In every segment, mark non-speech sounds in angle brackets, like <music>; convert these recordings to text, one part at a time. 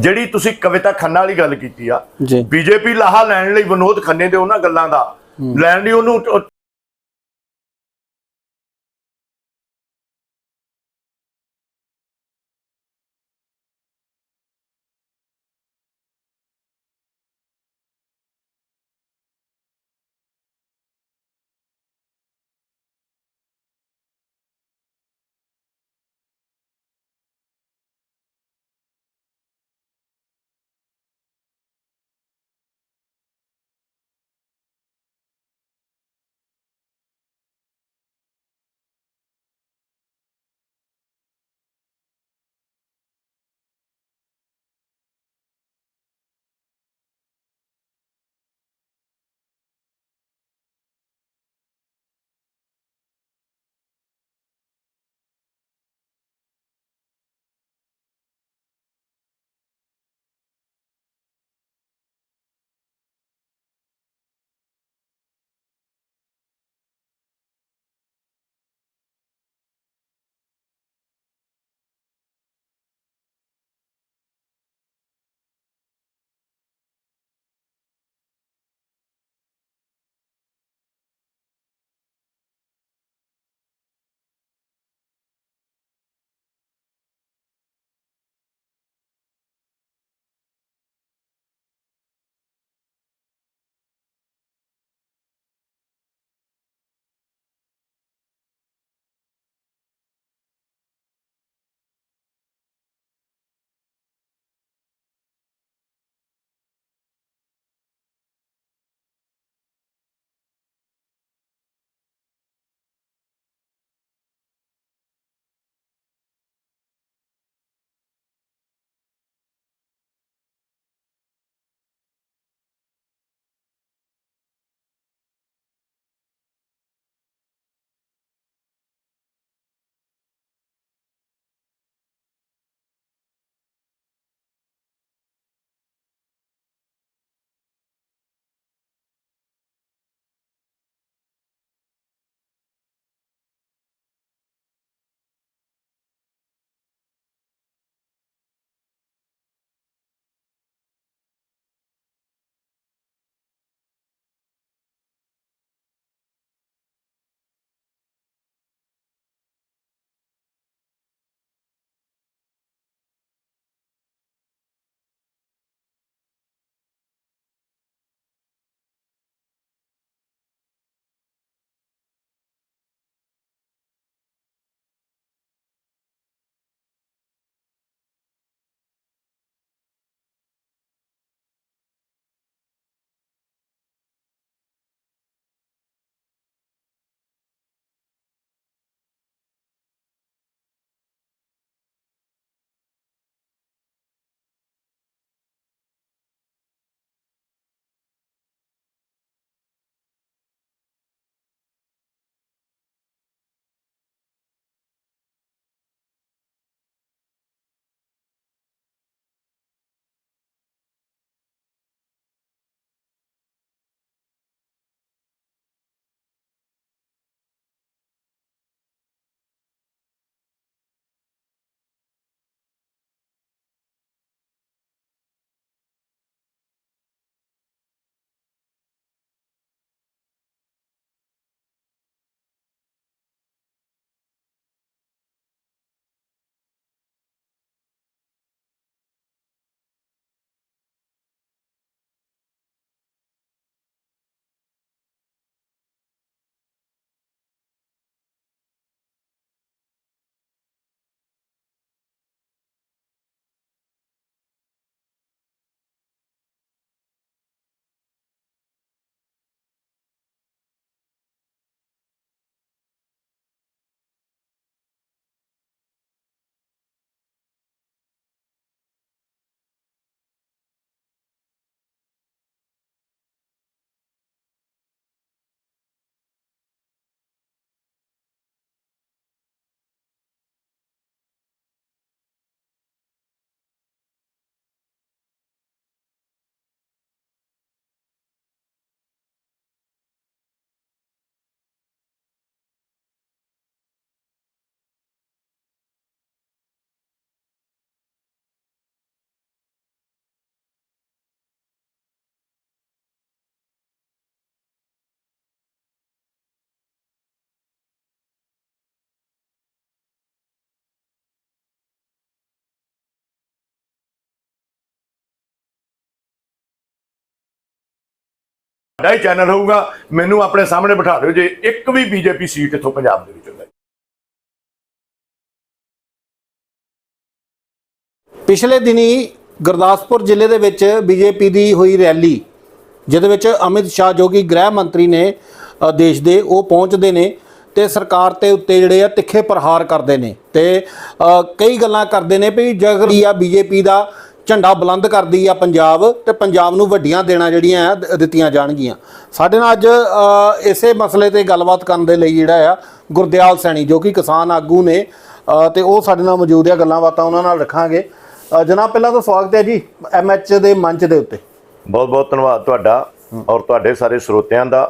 ਜਿਹੜੀ ਤੁਸੀਂ ਕਵਿਤਾ ਖੰਨਾ ਵਾਲੀ ਗੱਲ ਕੀਤੀ ਆ ਬੀਜੇਪੀ ਲਾਹਾ ਲੈਣ ਲਈ ਵਿਨੋਦ ਖੰਨੇ ਦੇ ਉਹਨਾਂ ਗੱਲਾਂ ਦਾ। ਲੈਣ ਲਈ ਉਹਨੂੰ ਸਾਡਾ ਹੀ ਚੈਨਲ ਹੋਊਗਾ ਮੈਨੂੰ ਆਪਣੇ ਸਾਹਮਣੇ ਬਿਠਾ ਦਿਓ ਜੇ ਇੱਕ ਵੀ ਬੀਜੇਪੀ ਸੀਟ ਇੱਥੋਂ ਪੰਜਾਬ ਦੇ ਵਿੱਚ ਹੁੰਦਾ ਪਿਛਲੇ ਦਿਨੀ ਗੁਰਦਾਸਪੁਰ ਜ਼ਿਲ੍ਹੇ ਦੇ ਵਿੱਚ ਬੀਜੇਪੀ ਦੀ ਹੋਈ ਰੈਲੀ ਜਿਹਦੇ ਵਿੱਚ ਅਮਿਤ ਸ਼ਾਹ ਜੋ ਕਿ ਗ੍ਰਹਿ ਮੰਤਰੀ ਨੇ ਦੇਸ਼ ਦੇ ਉਹ ਪਹੁੰਚਦੇ ਨੇ ਤੇ ਸਰਕਾਰ ਤੇ ਉੱਤੇ ਜਿਹੜੇ ਆ ਤਿੱਖੇ ਪ੍ਰਹਾਰ ਕਰਦੇ ਨੇ ਤੇ ਅ, ਕਈ ਗੱਲਾਂ ਕਰਦੇ ਨੇ ਵੀ ਜੇਕਰ ਆ ਬੀਜੇਪੀ ਦਾ ਝੰਡਾ ਬੁਲੰਦ ਕਰਦੀ ਆ ਪੰਜਾਬ ਤੇ ਪੰਜਾਬ ਨੂੰ ਵੱਡੀਆਂ ਦੇਣਾ ਜਿਹੜੀਆਂ ਆ ਦਿੱਤੀਆਂ ਜਾਣਗੀਆਂ। ਸਾਡੇ ਨਾਲ ਅੱਜ ਇਸੇ ਮਸਲੇ ਤੇ ਗੱਲਬਾਤ ਕਰਨ ਦੇ ਲਈ ਜਿਹੜਾ ਆ ਗੁਰਦਿਆਲ ਸੈਣੀ ਜੋ ਕਿ ਕਿਸਾਨ ਆਗੂ ਨੇ ਤੇ ਉਹ ਸਾਡੇ ਨਾਲ ਮੌਜੂਦ ਆ ਗੱਲਾਂ ਬਾਤਾਂ ਉਹਨਾਂ ਨਾਲ ਰੱਖਾਂਗੇ। ਜਨਾਬ ਪਹਿਲਾਂ ਤਾਂ ਸਵਾਗਤ ਹੈ ਜੀ ਐਮਐਚ ਦੇ ਮੰਚ ਦੇ ਉੱਤੇ। ਬਹੁਤ ਬਹੁਤ ਧੰਨਵਾਦ ਤੁਹਾਡਾ ਔਰ ਤੁਹਾਡੇ ਸਾਰੇ ਸਰੋਤਿਆਂ ਦਾ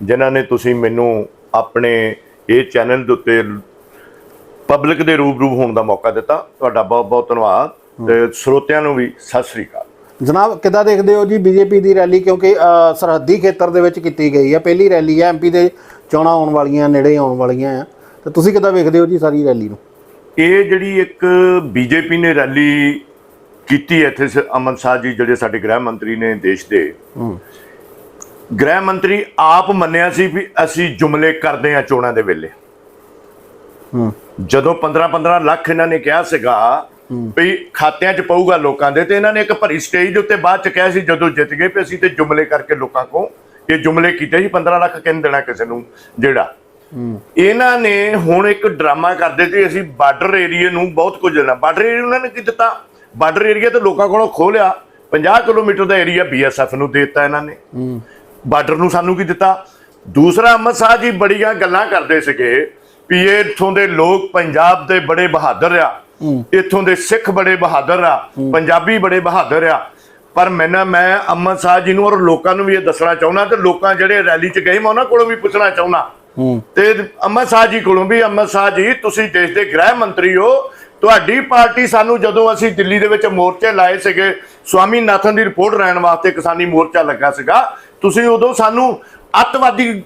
ਜਿਨ੍ਹਾਂ ਨੇ ਤੁਸੀਂ ਮੈਨੂੰ ਆਪਣੇ ਇਹ ਚੈਨਲ ਦੇ ਉੱਤੇ ਪਬਲਿਕ ਦੇ ਰੂਬਰੂ ਹੋਣ ਦਾ ਮੌਕਾ ਦਿੱਤਾ। ਤੁਹਾਡਾ ਬਹੁਤ ਬਹੁਤ ਧੰਨਵਾਦ। ਤੇ ਸਰੋਤਿਆਂ ਨੂੰ ਵੀ ਸਤਿ ਸ੍ਰੀ ਅਕਾਲ। ਜਨਾਬ ਕਿੱਦਾਂ ਦੇਖਦੇ ਹੋ ਜੀ ਬੀਜੇਪੀ ਦੀ ਰੈਲੀ? ਕਿਉਂਕਿ ਸਰਹੱਦੀ ਖੇਤਰ ਦੇ ਵਿੱਚ ਕੀਤੀ ਗਈ ਹੈ। ਪਹਿਲੀ ਰੈਲੀ ਹੈ ਐਮਪੀ ਦੇ ਚੋਣਾਂ ਆਉਣ ਵਾਲੀਆਂ ਨੇੜੇ ਆਉਣ ਵਾਲੀਆਂ ਆ। ਤੇ ਤੁਸੀਂ ਕਿੱਦਾਂ ਵੇਖਦੇ ਹੋ ਜੀ ਸਾਰੀ ਰੈਲੀ ਨੂੰ? ਇਹ ਜਿਹੜੀ ਇੱਕ ਬੀਜੇਪੀ ਨੇ ਰੈਲੀ ਕੀਤੀ ਹੈ ਇੱਥੇ ਅਮਨ ਸ਼ਾਹ ਜੀ ਜਿਹੜੇ ਸਾਡੇ ਗ੍ਰਹਿ ਮੰਤਰੀ ਨੇ ਦੇਸ਼ ਦੇ। ਗ੍ਰਹਿ ਮੰਤਰੀ ਆਪ ਮੰਨਿਆ ਸੀ ਵੀ ਅਸੀਂ ਜੁਮਲੇ ਕਰਦੇ ਹਾਂ ਚੋਣਾਂ ਦੇ ਵੇਲੇ। ਜਦੋਂ 15 15 ਲੱਖ ਇਹਨਾਂ ਨੇ ਕਿਹਾ ਸੀਗਾ ਵੀ ਖਾਤਿਆਂ 'ਚ ਪਊਗਾ ਲੋਕਾਂ ਦੇ, ਤੇ ਇਹਨਾਂ ਨੇ ਇੱਕ ਭਰੀ ਸਟੇਜ ਦੇ ਉੱਤੇ ਬਾਅਦ 'ਚ ਕਿਹਾ ਸੀ, ਜਦੋਂ ਜਿੱਤ ਗਏ ਵੀ ਅਸੀਂ ਤੇ ਜੁਮਲੇ ਕਰਕੇ ਲੋਕਾਂ ਕੋ ਇਹ ਜੁਮਲੇ ਕੀਤੇ ਸੀ 15 ਲੱਖ ਕਿੰਨ ਦੇਣਾ ਕਿਸੇ ਨੂੰ, ਜਿਹੜਾ। ਇਹਨਾਂ ਨੇ ਹੁਣ ਇੱਕ ਡਰਾਮਾ ਕਰਦੇ ਸੀ ਅਸੀਂ ਬਾਰਡਰ ਏਰੀਆ ਨੂੰ ਬਹੁਤ ਕੁਝ ਦੇਣਾ। ਬਾਰਡਰ ਏਰੀਆ ਉਹਨਾਂ ਨੇ ਕੀ ਦਿੱਤਾ? ਬਾਰਡਰ ਏਰੀਆ ਤੇ ਲੋਕਾਂ ਕੋਲੋਂ ਖੋਹ ਲਿਆ 50 ਕਿਲੋਮੀਟਰ ਦਾ ਏਰੀਆ ਬੀਐਸਐਫ ਨੂੰ ਦੇ ਦਿੱਤਾ ਇਹਨਾਂ ਨੇ। ਬਾਰਡਰ ਨੂੰ ਸਾਨੂੰ ਕੀ ਦਿੱਤਾ? ਦੂਸਰਾ ਅਹਿਮਦ ਸ਼ਾਹ ਜੀ ਬੜੀਆਂ ਗੱਲਾਂ ਕਰਦੇ ਸੀਗੇ ਵੀ ਇਹ ਇੱਥੋਂ ਦੇ ਲੋਕ ਪੰਜਾਬ ਦੇ ਬੜੇ ਬਹਾਦਰ ਆ। ਇੱਥੋਂ ਦੇ ਸਿੱਖ ਬੜੇ ਬਹਾਦਰ ਆ ਪੰਜਾਬੀ ਬੜੇ ਬਹਾਦਰ ਆ। ਪਰ ਮੈਂ ਨਾ ਮੈਂ ਅਹਿਮਦ ਸ਼ਾਹ ਜੀ ਨੂੰ ਔਰ ਲੋਕਾਂ ਨੂੰ ਵੀ ਇਹ ਦੱਸਣਾ ਚਾਹੁੰਦਾ ਤੇ ਲੋਕਾਂ ਜਿਹੜੇ ਰੈਲੀ 'ਚ ਗਏ ਮੈਂ ਉਹਨਾਂ ਕੋਲੋਂ ਵੀ ਪੁੱਛਣਾ ਚਾਹੁੰਦਾ। ਤੇ ਅਹਿਮਦ ਸ਼ਾਹ ਜੀ ਕੋਲੋਂ ਵੀ ਅਹਿਮਦ ਸ਼ਾਹ ਜੀ ਤੁਸੀਂ ਦੇਸ਼ ਦੇ ਗ੍ਰਹਿ ਮੰਤਰੀ ਹੋ। ਤੁਹਾਡੀ ਪਾਰਟੀ ਸਾਨੂੰ ਜਦੋਂ ਅਸੀਂ ਦਿੱਲੀ ਦੇ ਵਿੱਚ ਮੋਰਚੇ ਲਾਏ ਸੀਗੇ ਸਵਾਮੀ ਨਾਥਨ ਦੀ ਰਿਪੋਰਟ ਲੈਣ ਵਾਸਤੇ ਕਿਸਾਨੀ ਮੋਰਚਾ ਲੱਗਾ ਸੀਗਾ ਤੁਸੀਂ ਉਦੋਂ ਸਾਨੂੰ ਅੱਤਵਾਦੀ